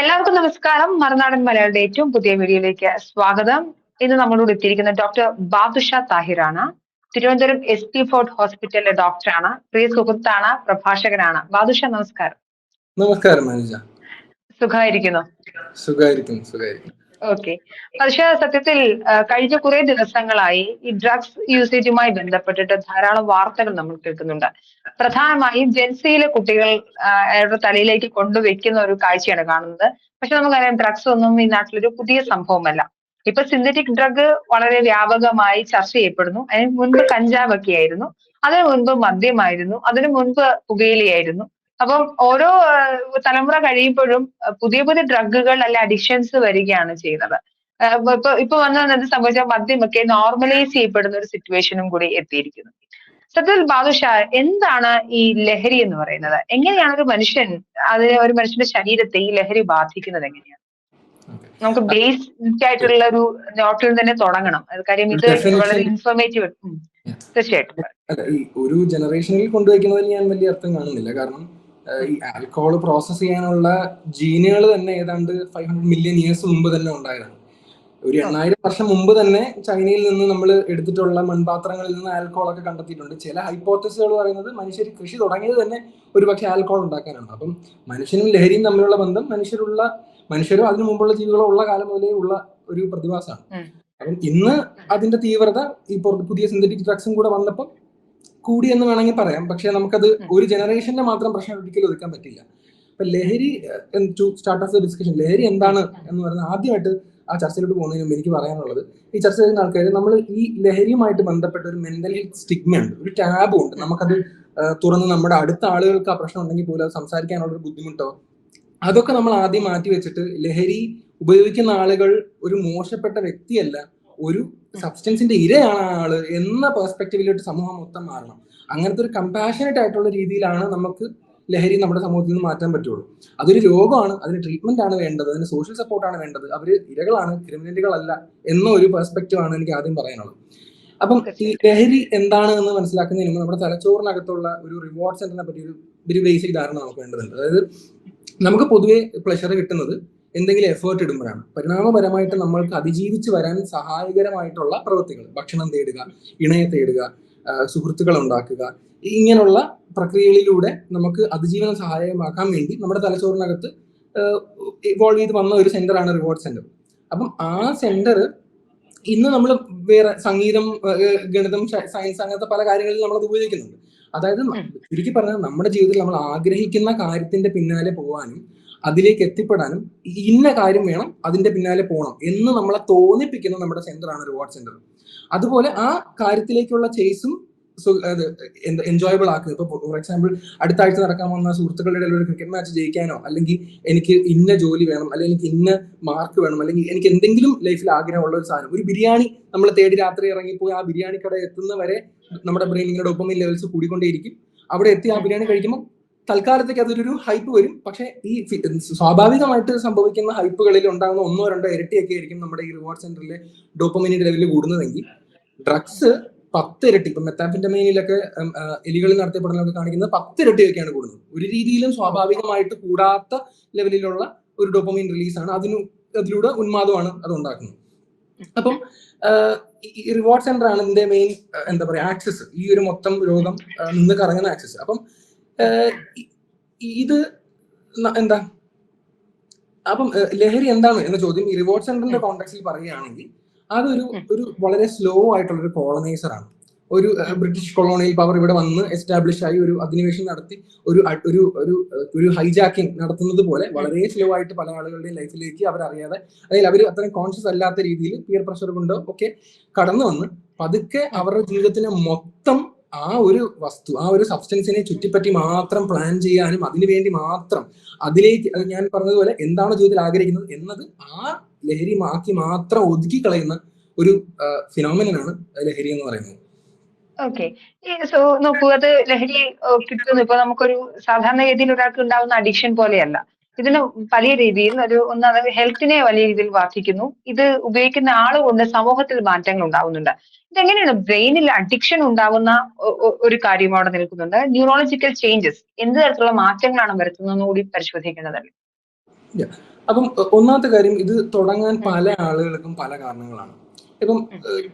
എല്ലാവർക്കും നമസ്കാരം. മറുനാടൻ മലയാളിയുടെ ഏറ്റവും പുതിയ വീഡിയോയിലേക്ക് സ്വാഗതം. ഇന്ന് നമ്മളോട് എത്തിയിരിക്കുന്ന ഡോക്ടർ ബാദുഷ താഹിറാണ്. തിരുവനന്തപുരം എസ് ടി ഫോർട്ട് ഹോസ്പിറ്റലിലെ ഡോക്ടറാണ്. പ്രിയ സുഹൃത്താണ് പ്രഭാഷകനാണ്. ബാദുഷ നമസ്കാരം. നമസ്കാരം സുഖമായിരിക്കുന്നു. സുഖമായിരിക്കുന്നു സുഖായിരിക്കുന്നു ഓക്കെ പക്ഷേ സത്യത്തിൽ കഴിഞ്ഞ കുറെ ദിവസങ്ങളായി ഈ ഡ്രഗ്സ് യൂസേജുമായി ബന്ധപ്പെട്ടിട്ട് ധാരാളം വാർത്തകൾ നമ്മൾ കേൾക്കുന്നുണ്ട്. പ്രധാനമായും ജെൻസിയിലെ കുട്ടികൾ അവരുടെ തലയിലേക്ക് കൊണ്ടുവയ്ക്കുന്ന ഒരു കാഴ്ചയാണ് കാണുന്നത്. പക്ഷെ നമുക്കറിയാം ഡ്രഗ്സ് ഒന്നും ഈ നാട്ടിലൊരു പുതിയ സംഭവമല്ല. ഇപ്പൊ സിന്തറ്റിക് ഡ്രഗ് വളരെ വ്യാപകമായി ചർച്ച ചെയ്യപ്പെടുന്നു. അതിന് മുൻപ് കഞ്ചാവൊക്കെ ആയിരുന്നു അതിനു മുൻപ് മദ്യമായിരുന്നു. അതിനു മുൻപ് പുകയിലയായിരുന്നു അപ്പം ഓരോ തലമുറ കഴിയുമ്പോഴും പുതിയ പുതിയ ഡ്രഗുകൾ അല്ലെ അഡിക്ഷൻസ് വരികയാണ് ചെയ്യുന്നത്. ഇപ്പൊ ഇപ്പൊ ഇപ്പൊ വന്ന എന്ത് സംഭവിച്ചാൽ മദ്യമൊക്കെ നോർമലൈസ് ചെയ്യപ്പെടുന്ന ഒരു സിറ്റുവേഷനും കൂടി എത്തിയിരിക്കുന്നു. സത്യത്തിൽ ബാദുഷാ എന്താണ് ഈ ലഹരി എന്ന് പറയുന്നത്? എങ്ങനെയാണ് ഒരു മനുഷ്യൻ അതിനെ ഒരു മനുഷ്യന്റെ ശരീരത്തെ ഈ ലഹരി ബാധിക്കുന്നത് എങ്ങനെയാണ്? നമുക്ക് ബേസിക് ആയിട്ടുള്ള ഒരു നോട്ടിൽ തന്നെ തുടങ്ങണം. കാര്യം ഇത് വളരെ ഇൻഫോർമേറ്റീവ്. തീർച്ചയായിട്ടും. ഒരു ജനറേഷനിൽ കൊണ്ടുവയ്ക്കുന്നതിൽ ഞാൻ വലിയ അർത്ഥം കാണുന്നില്ല. കാരണം ഈ ആൽക്കഹോൾ പ്രോസസ്സ് ചെയ്യാനുള്ള ജീനുകൾ തന്നെ ഏതാണ്ട് ഫൈവ് ഹൺഡ്രഡ് മില്യൺ ഇയേഴ്സ് മുമ്പ് തന്നെ ഉണ്ടായതാണ് ഒരു എണ്ണായിരം വർഷം മുമ്പ് തന്നെ ചൈനയിൽ നിന്ന് നമ്മൾ എടുത്തിട്ടുള്ള മൺപാത്രങ്ങളിൽ നിന്ന് ആൽക്കഹോൾ ഒക്കെ കണ്ടെത്തിയിട്ടുണ്ട്. ചില ഹൈപ്പോത്തസുകൾ പറയുന്നത് മനുഷ്യർ കൃഷി തുടങ്ങിയത് തന്നെ ഒരു പക്ഷേ ആൽക്കഹോൾ ഉണ്ടാക്കാനാണ്. അപ്പം മനുഷ്യനും ലഹരിയും തമ്മിലുള്ള ബന്ധം മനുഷ്യരുള്ള മനുഷ്യരും അതിനു മുമ്പുള്ള ജീവികളോ ഉള്ള കാലം മുതലേ ഉള്ള ഒരു പ്രതിഭാസമാണ്. അപ്പം ഇന്ന് അതിന്റെ തീവ്രത ഈ പുതിയ സിന്തറ്റിക് ഡ്രഗ്സും കൂടെ വന്നപ്പോൾ കൂടി എന്ന് വേണമെങ്കിൽ പറയാം. പക്ഷെ നമുക്കത്. ഒരു ജനറേഷന്റെ മാത്രം പ്രശ്നം ഒരിക്കലും ഒതുക്കാൻ പറ്റില്ല. അപ്പൊ ലഹരി to start off the discussion ലഹരി എന്താണ് എന്ന് പറയുന്നത് ആദ്യമായിട്ട് ആ ചർച്ചയിലോട്ട് പോകുന്നതിന് മുമ്പ് എനിക്ക് പറയാനുള്ളത് ഈ ചർച്ച ചെയ്യുന്ന ആൾക്കാർ നമ്മൾ ഈ ലഹരിയുമായിട്ട് ബന്ധപ്പെട്ട ഒരു മെന്റൽ ഹെൽത്ത് സ്റ്റിഗ്മ ഉണ്ട് ഒരു ടാബും ഉണ്ട്. നമുക്കത് തുറന്ന് നമ്മുടെ അടുത്ത ആളുകൾക്ക് ആ പ്രശ്നം ഉണ്ടെങ്കിൽ പോലും അത് സംസാരിക്കാനുള്ള ഒരു ബുദ്ധിമുട്ടോ അതൊക്കെ നമ്മൾ ആദ്യം മാറ്റി വെച്ചിട്ട് ലഹരി ഉപയോഗിക്കുന്ന ആളുകൾ ഒരു മോശപ്പെട്ട വ്യക്തിയല്ല ഒരു സബ്സ്റ്റൻസിന്റെ ഇരയാണ് ആൾ എന്ന പെർസ്പെക്റ്റീവിലോട്ട് സമൂഹം മൊത്തം മാറണം. അങ്ങനത്തെ ഒരു കമ്പാഷനറ്റ് ആയിട്ടുള്ള രീതിയിലാണ് നമുക്ക് ലഹരി നമ്മുടെ സമൂഹത്തിൽ നിന്ന് മാറ്റാൻ പറ്റുള്ളൂ. അതൊരു രോഗമാണ് അതിന് ട്രീറ്റ്മെന്റ് ആണ് വേണ്ടത് അതിന് സോഷ്യൽ സപ്പോർട്ടാണ് വേണ്ടത്. അവർ ഇരകളാണ് ക്രിമിനലുകളല്ല എന്ന ഒരു പെർസ്പെക്റ്റീവ് ആണ് എനിക്ക് ആദ്യം പറയാനുള്ളത്. അപ്പം ഈ ലഹരി എന്താണ് എന്ന് മനസ്സിലാക്കുന്നതിന് മുമ്പ് നമ്മുടെ തലച്ചോറിനകത്തുള്ള ഒരു റിവാർഡ് സെന്ററിനെ പറ്റി ഒരു ഒരു ബേസിക് ധാരണ നമുക്ക് വേണ്ടതുണ്ട്. അതായത് നമുക്ക് പൊതുവെ പ്ലഷർ കിട്ടുന്നത് എന്തെങ്കിലും എഫേർട്ട് ഇടുമ്പോഴാണ്. പരിണാമപരമായിട്ട് നമ്മൾക്ക് അതിജീവിച്ച് വരാൻ സഹായകരമായിട്ടുള്ള പ്രവൃത്തികൾ ഭക്ഷണം തേടുക ഇണയെ തേടുക സുഹൃത്തുക്കളെ സുഹൃത്തുക്കൾ ഉണ്ടാക്കുക ഇങ്ങനെയുള്ള പ്രക്രിയകളിലൂടെ നമുക്ക് അതിജീവനം സഹായമാക്കാൻ വേണ്ടി നമ്മുടെ തലച്ചോറിനകത്ത് ഇവോൾവ് ചെയ്ത് വന്ന ഒരു സെന്ററാണ് റിവാർഡ് സെന്റർ അപ്പം ആ സെന്റർ ഇന്ന് നമ്മൾ വേറെ സംഗീതം ഗണിതം സയൻസ് അങ്ങനത്തെ പല കാര്യങ്ങളിൽ നമ്മൾ അത് ഉപയോഗിക്കുന്നുണ്ട്. അതായത് ചുരുക്കി പറഞ്ഞാൽ നമ്മുടെ ജീവിതത്തിൽ നമ്മൾ ആഗ്രഹിക്കുന്ന കാര്യത്തിന്റെ പിന്നാലെ പോകാനും അതിലേക്ക് എത്തിപ്പെടാനും ഇന്ന കാര്യം വേണം അതിന്റെ പിന്നാലെ പോകണം എന്ന് നമ്മളെ തോന്നിപ്പിക്കുന്ന നമ്മുടെ സെന്ററാണ് റിവാർഡ് സെന്റർ അതുപോലെ ആ കാര്യത്തിലേക്കുള്ള ചേസും എൻജോയബിൾ ആക്കുന്നത് ഇപ്പൊ ഫോർ എക്സാമ്പിൾ അടുത്ത ആഴ്ച നടക്കാൻ വന്ന സുഹൃത്തുക്കളുടെ ഇടയിൽ ഒരു ക്രിക്കറ്റ് മാച്ച് ജയിക്കാനോ അല്ലെങ്കിൽ എനിക്ക് ഇന്ന ജോലി വേണം അല്ലെങ്കിൽ എനിക്ക് ഇന്ന മാർക്ക് വേണം അല്ലെങ്കിൽ എനിക്ക് എന്തെങ്കിലും ലൈഫിൽ ആഗ്രഹമുള്ള ഒരു സാധനം. ഒരു ബിരിയാണി നമ്മൾ തേടി രാത്രി ഇറങ്ങിപ്പോയി ആ ബിരിയാണി കട എത്തുന്നവരെ നമ്മുടെ ബ്രെയിൻ ലെവൽസ് കൂടിക്കൊണ്ടേയിരിക്കും. അവിടെ എത്തി ആ ബിരിയാണി കഴിക്കുമ്പോൾ തൽക്കാലത്തേക്ക് അതൊരു ഹൈപ്പ് വരും. പക്ഷേ ഈ സ്വാഭാവികമായിട്ട് സംഭവിക്കുന്ന ഹൈപ്പുകളിൽ ഉണ്ടാകുന്ന ഒന്നോ രണ്ടോ ഇരട്ടിയൊക്കെ ആയിരിക്കും നമ്മുടെ ഈ റിവാർഡ് സെന്ററിലെ ഡോപ്പമിനിന്റെ ലെവലിൽ കൂടുന്നതെങ്കിൽ ഡ്രഗ്സ് പത്ത് ഇരട്ടി ഇപ്പൊ മെത്താഫിന്റമൈനിലൊക്കെ എലികളിൽ നടത്തിയ പഠനങ്ങളൊക്കെ കാണിക്കുന്നത് പത്ത് ഇരട്ടിയൊക്കെയാണ് കൂടുന്നത്. ഒരു രീതിയിലും സ്വാഭാവികമായിട്ട് കൂടാത്ത ലെവലിലുള്ള ഒരു ഡോപ്പമൈൻ റിലീസാണ് അതിന് അതിലൂടെ ഉന്മാദമാണ് അത് ഉണ്ടാക്കുന്നത്. അപ്പം ഈ റിവാർഡ് സെന്റർ ആണ് ഇതിന്റെ മെയിൻ എന്താ പറയാ ആക്സസ് ഈ ഒരു മൊത്തം രോഗം നിന്ന് കറങ്ങുന്ന ആക്സസ് അപ്പം ഇത് എന്താ? അപ്പം ലഹരി എന്താണ് എന്ന ചോദ്യം ഈ റിവോർഡ് സെന്ററിന്റെ കോൺടാക്സിൽ പറയുകയാണെങ്കിൽ അതൊരു ഒരു വളരെ സ്ലോ ആയിട്ടുള്ള ഒരു കോളനൈസർ ആണ്. ഒരു ബ്രിട്ടീഷ് കൊളോണിയൽ പവർ ഇവിടെ വന്ന് എസ്റ്റാബ്ലിഷ് ആയി ഒരു അധിനിവേശം നടത്തി ഒരു ഒരു ഒരു ഒരു ഹൈജാക്കിംഗ് നടത്തുന്നത് പോലെ വളരെ സ്ലോ ആയിട്ട് പല ആളുകളുടെയും ലൈഫിലേക്ക് അവരറിയാതെ അല്ലെങ്കിൽ അവർ അത്രയും കോൺഷ്യസ് അല്ലാത്ത രീതിയിൽ പിയർ പ്രഷർ കൊണ്ടോ ഒക്കെ കടന്നു വന്ന് പതുക്കെ അവരുടെ ജീവിതത്തിനെ മൊത്തം ആ ഒരു വസ്തു ആ ഒരു സബ്സ്റ്റൻസിനെ ചുറ്റിപ്പറ്റി മാത്രം പ്ലാൻ ചെയ്യാനും അതിനുവേണ്ടി മാത്രം അതിലേക്ക് ഞാൻ പറഞ്ഞതുപോലെ എന്താണ് ജീവിതത്തിൽ ആഗ്രഹിക്കുന്നത് എന്നത് ആ ലഹരി മാക്കി മാത്രം ഒതുക്കി കളയുന്ന ഒരു ഫിനോമിനാണ് ലഹരി എന്ന് പറയുന്നത്. ഓക്കെ സോ നോക്കൂ അത് ലഹരി കിട്ടുന്നു. ഇപ്പൊ നമുക്കൊരു സാധാരണ രീതിയിൽ ഒരാൾക്ക് ഉണ്ടാവുന്ന അഡിക്ഷൻ പോലെയല്ല. ഇതിന് വലിയ രീതിയിൽ ഒരു ഒന്ന് അത് ഹെൽത്തിനെ വലിയ രീതിയിൽ ബാധിക്കുന്നു. ഇത് ഉപയോഗിക്കുന്ന ആളുകൊണ്ട് സമൂഹത്തിൽ മാറ്റങ്ങൾ ഉണ്ടാവുന്നുണ്ട്. ഇതെങ്ങനെയാണ് ബ്രെയിനിൽ അഡിക്ഷൻ ഉണ്ടാവുന്ന ഒരു കാര്യം അവിടെ നിൽക്കുന്നുണ്ട്? ന്യൂറോളജിക്കൽ ചേഞ്ചസ് എന്ത് തരത്തിലുള്ള മാറ്റങ്ങളാണ് വരുത്തുന്നതെന്ന് കൂടി പരിശോധിക്കേണ്ടതല്ലേ അപ്പം ഒന്നാമത്തെ കാര്യം ഇത് തുടങ്ങാൻ പല ആളുകൾക്കും പല കാരണങ്ങളാണ്. ഇപ്പം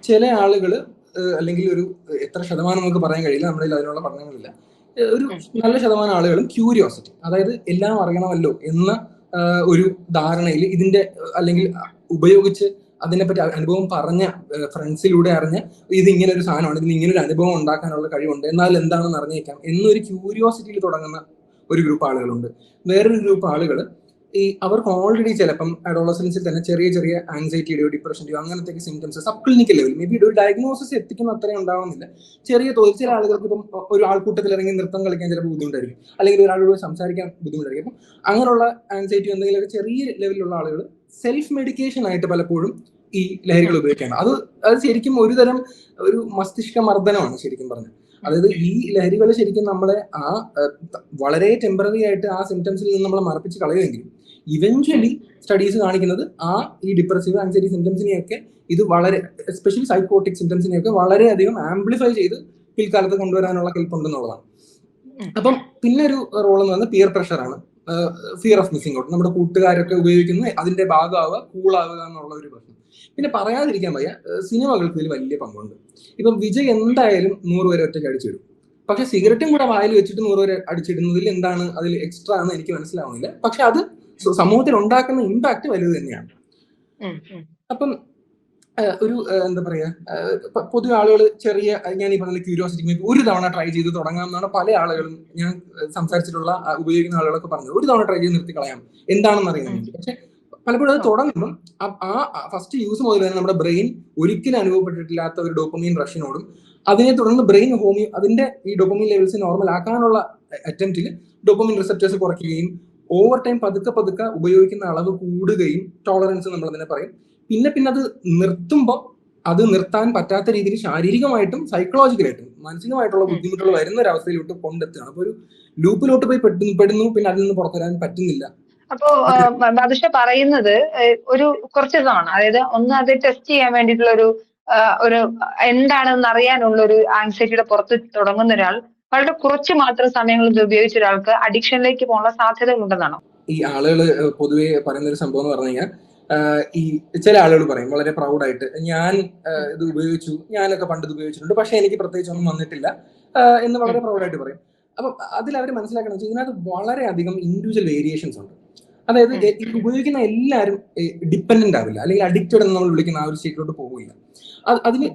ചില ആളുകൾ അല്ലെങ്കിൽ ഒരു എത്ര ശതമാനം നമുക്ക് പറയാൻ കഴിയില്ല നമ്മുടെ അതിനുള്ള പഠനങ്ങളില്ല. ഒരു നല്ല ശതമാനം ആളുകളും ക്യൂരിയോസിറ്റി അതായത് എല്ലാം അറിയണമല്ലോ എന്ന ഒരു ധാരണയിൽ ഇതിന്റെ അല്ലെങ്കിൽ ഉപയോഗിച്ച് അതിനെപ്പറ്റി അനുഭവം പറഞ്ഞ ഫ്രണ്ട്സിലൂടെ അറിഞ്ഞ ഇത് ഇങ്ങനെ ഒരു സാധനമാണ് ഇതിന് ഇങ്ങനെ ഒരു അനുഭവം ഉണ്ടാക്കാനുള്ള കഴിവുണ്ട് എന്നാൽ എന്താണെന്ന് അറിഞ്ഞേക്കാം എന്നൊരു ക്യൂരിയോസിറ്റിയിൽ തുടങ്ങുന്ന ഒരു ഗ്രൂപ്പ് ആളുകളുണ്ട്. വേറൊരു ഗ്രൂപ്പ് ആളുകൾ ഈ അവർക്ക് ഓൾറെഡി ചിലപ്പം അഡോളസൻസിൽ തന്നെ ചെറിയ ചെറിയ ആൻസൈറ്റിയുടെയോ ഡിപ്രഷന്റെയോ അങ്ങനത്തെ symptoms sub clinical level. Maybe ഒരു ഡയഗ്നോസിസ് എത്തിക്കുന്ന അത്രയും ഉണ്ടാവുന്നില്ല. ചെറിയ തോതിൽ ചില ആളുകൾക്ക് ഇപ്പം ഒരു ആൾക്കൂട്ടത്തിൽ ഇറങ്ങി നൃത്തം കളിക്കാൻ ചിലപ്പോൾ ബുദ്ധിമുട്ടായിരിക്കും. അല്ലെങ്കിൽ ഒരാളോട് സംസാരിക്കാൻ ബുദ്ധിമുട്ടായിരിക്കും. അപ്പം അങ്ങനെയുള്ള ആൻസൈറ്റി എന്തെങ്കിലുമൊക്കെ ചെറിയ ലെവലിലുള്ള ആളുകൾ സെൽഫ് മെഡിക്കേഷൻ ആയിട്ട് പലപ്പോഴും ഈ ലഹരികൾ ഉപയോഗിക്കുകയാണ് അത് അത് ശരിക്കും ഒരുതരം ഒരു മസ്തിഷ്ക മർദ്ദനമാണ് ശരിക്കും പറഞ്ഞത് അതായത് ഈ ലഹരികൾ ശരിക്കും നമ്മളെ ആ വളരെ ടെമ്പററി ആയിട്ട് ആ സിംറ്റംസിൽ നിന്ന് നമ്മളെ മറപ്പിച്ച് കളയുമെങ്കിലും ഇവഞ്ച്വലി സ്റ്റഡീസ് കാണിക്കുന്നത് ആ ഈ ഡിപ്രസീവ് ആൻസൈറ്റി സിംറ്റംസിനെയൊക്കെ ഇത് വളരെ എസ്പെഷ്യലി സൈക്കോട്ടിക് സിംറ്റംസിനെയൊക്കെ വളരെയധികം ആംപ്ലിഫൈ ചെയ്ത് പിൽക്കാലത്ത് കൊണ്ടുവരാനുള്ള കെൽപ്പുണ്ടെന്നുള്ളതാണ് അപ്പം പിന്നെ ഒരു റോൾ എന്ന് പറയുന്നത് പിയർ പ്രഷറാണ് ഫിയർ ഓഫ് മിസ്സിംഗ് ഔട്ട് നമ്മുടെ കൂട്ടുകാരൊക്കെ ഉപയോഗിക്കുന്നു അതിന്റെ ഭാഗമാവുക കൂളാവുക എന്നുള്ള ഒരു പ്രശ്നം. പിന്നെ പറയാതിരിക്കാൻ വയ്യ സിനിമകൾക്ക് ഇതിൽ വലിയ പങ്കുണ്ട്. ഇപ്പം വിജയ് എന്തായാലും നൂറ് വരെ ഒറ്റയ്ക്ക് അടിച്ചിടും. പക്ഷെ സിഗരറ്റും കൂടെ വായിൽ വെച്ചിട്ട് നൂറ് വരെ അടിച്ചിടുന്നതിൽ എന്താണ് അതിൽ എക്സ്ട്രാ എന്ന് എനിക്ക് മനസ്സിലാവുന്നില്ല. പക്ഷെ അത് സമൂഹത്തിൽ ഉണ്ടാക്കുന്ന ഇമ്പാക്ട് വലുത് തന്നെയാണ്. അപ്പം ഒരു എന്താ പറയാ പൊതു പൊതുവെ ആളുകൾ ചെറിയ ഞാൻ ഈ പറഞ്ഞ ക്യൂരിയോസിറ്റി ഒരു തവണ ട്രൈ ചെയ്ത് തുടങ്ങാം എന്നാണ് പല ആളുകളും ഞാൻ സംസാരിച്ചിട്ടുള്ള ഉപയോഗിക്കുന്ന ആളുകളൊക്കെ പറഞ്ഞത്. ഒരു തവണ ട്രൈ ചെയ്ത് നിർത്തി കളയാം എന്താണെന്ന് അറിയാൻ വേണ്ടി. പക്ഷെ പലപ്പോഴും അത് തുടങ്ങുമ്പോൾ ആ- ആ ഫസ്റ്റ് യൂസ് മുതൽ തന്നെ നമ്മുടെ ബ്രെയിൻ ഒരിക്കലും അനുഭവപ്പെട്ടിട്ടില്ലാത്ത ഒരു ഡോപ്പമീൻ റഷിനോടും അതിനെ തുടർന്ന് ബ്രെയിൻ ഹോമിയോ അതിന്റെ ഈ ഡോപ്പമീൻ ലെവൽസ് നോർമൽ ആക്കാനുള്ള അറ്റംപ്റ്റിൽ ഡോപ്പമീൻ റിസപ്റ്റേഴ്സ് കുറയ്ക്കുകയും ഓവർ ടൈം പതുക്കെ പതുക്കെ ഉപയോഗിക്കുന്ന അളവ് കൂടുകയും ടോളറൻസ് നമ്മൾ അതിനെ പറയും. പിന്നെ പിന്നെ അത് നിർത്തുമ്പോൾ അത് നിർത്താൻ പറ്റാത്ത രീതിയിൽ ശാരീരികമായിട്ടും സൈക്കോളജിക്കലായിട്ടും മാനസികമായിട്ടുള്ള ബുദ്ധിമുട്ടുകൾ വരുന്ന ഒരു അവസ്ഥയിലോട്ട് കൊണ്ടെത്തുകയാണ്. അപ്പൊ ഒരു ലൂപ്പിലോട്ട് പോയി പെട്ടു പെടുന്നു പിന്നെ അതിൽ നിന്ന് പുറത്തുവരാൻ പറ്റുന്നില്ല. അപ്പോ ബാദുഷ പറയുന്നത് ഒരു കുറച്ച് ഇതാണ്. അതായത് ഒന്ന് അത് ടെസ്റ്റ് ചെയ്യാൻ വേണ്ടിയിട്ടുള്ള ഒരു ഒരു എന്താണെന്ന് അറിയാനുള്ള ഒരു ആൻസൈറ്റിയുടെ പുറത്ത് തുടങ്ങുന്ന ഒരാൾ വളരെ കുറച്ച് മാത്രം സമയങ്ങളിൽ ഇത് ഉപയോഗിച്ച ഒരാൾക്ക് അഡിക്ഷനിലേക്ക് പോകാനുള്ള സാധ്യതകൾ ഉണ്ടെന്നാണോ ഈ ആളുകൾ പൊതുവെ പറയുന്ന ഒരു സംഭവം എന്ന് പറഞ്ഞു കഴിഞ്ഞാൽ ഈ ചില ആളുകൾ പറയും വളരെ പ്രൗഡായിട്ട് ഞാൻ ഇത് ഉപയോഗിച്ചു ഞാനൊക്കെ പണ്ട് ഇത് ഉപയോഗിച്ചിട്ടുണ്ട് പക്ഷെ എനിക്ക് പ്രത്യേകിച്ച് ഒന്നും വന്നിട്ടില്ല എന്ന് വളരെ പ്രൗഡായിട്ട് പറയും. അപ്പം അതിൽ അവർ മനസ്സിലാക്കണം ഇതിനകത്ത് വളരെയധികം ഇൻഡിവിജ്വൽ വേരിയേഷൻസ് ഉണ്ട്. അതായത്. ഇത് ഉപയോഗിക്കുന്ന എല്ലാവരും ഡിപ്പെൻഡന്റ് ആവില്ല. അല്ലെങ്കിൽ അഡിക്റ്റഡ് എന്ന് നമ്മൾ വിളിക്കുന്ന ആ ഒരു സ്റ്റേറ്റിലോട്ട് പോകില്ല അത് അതിന്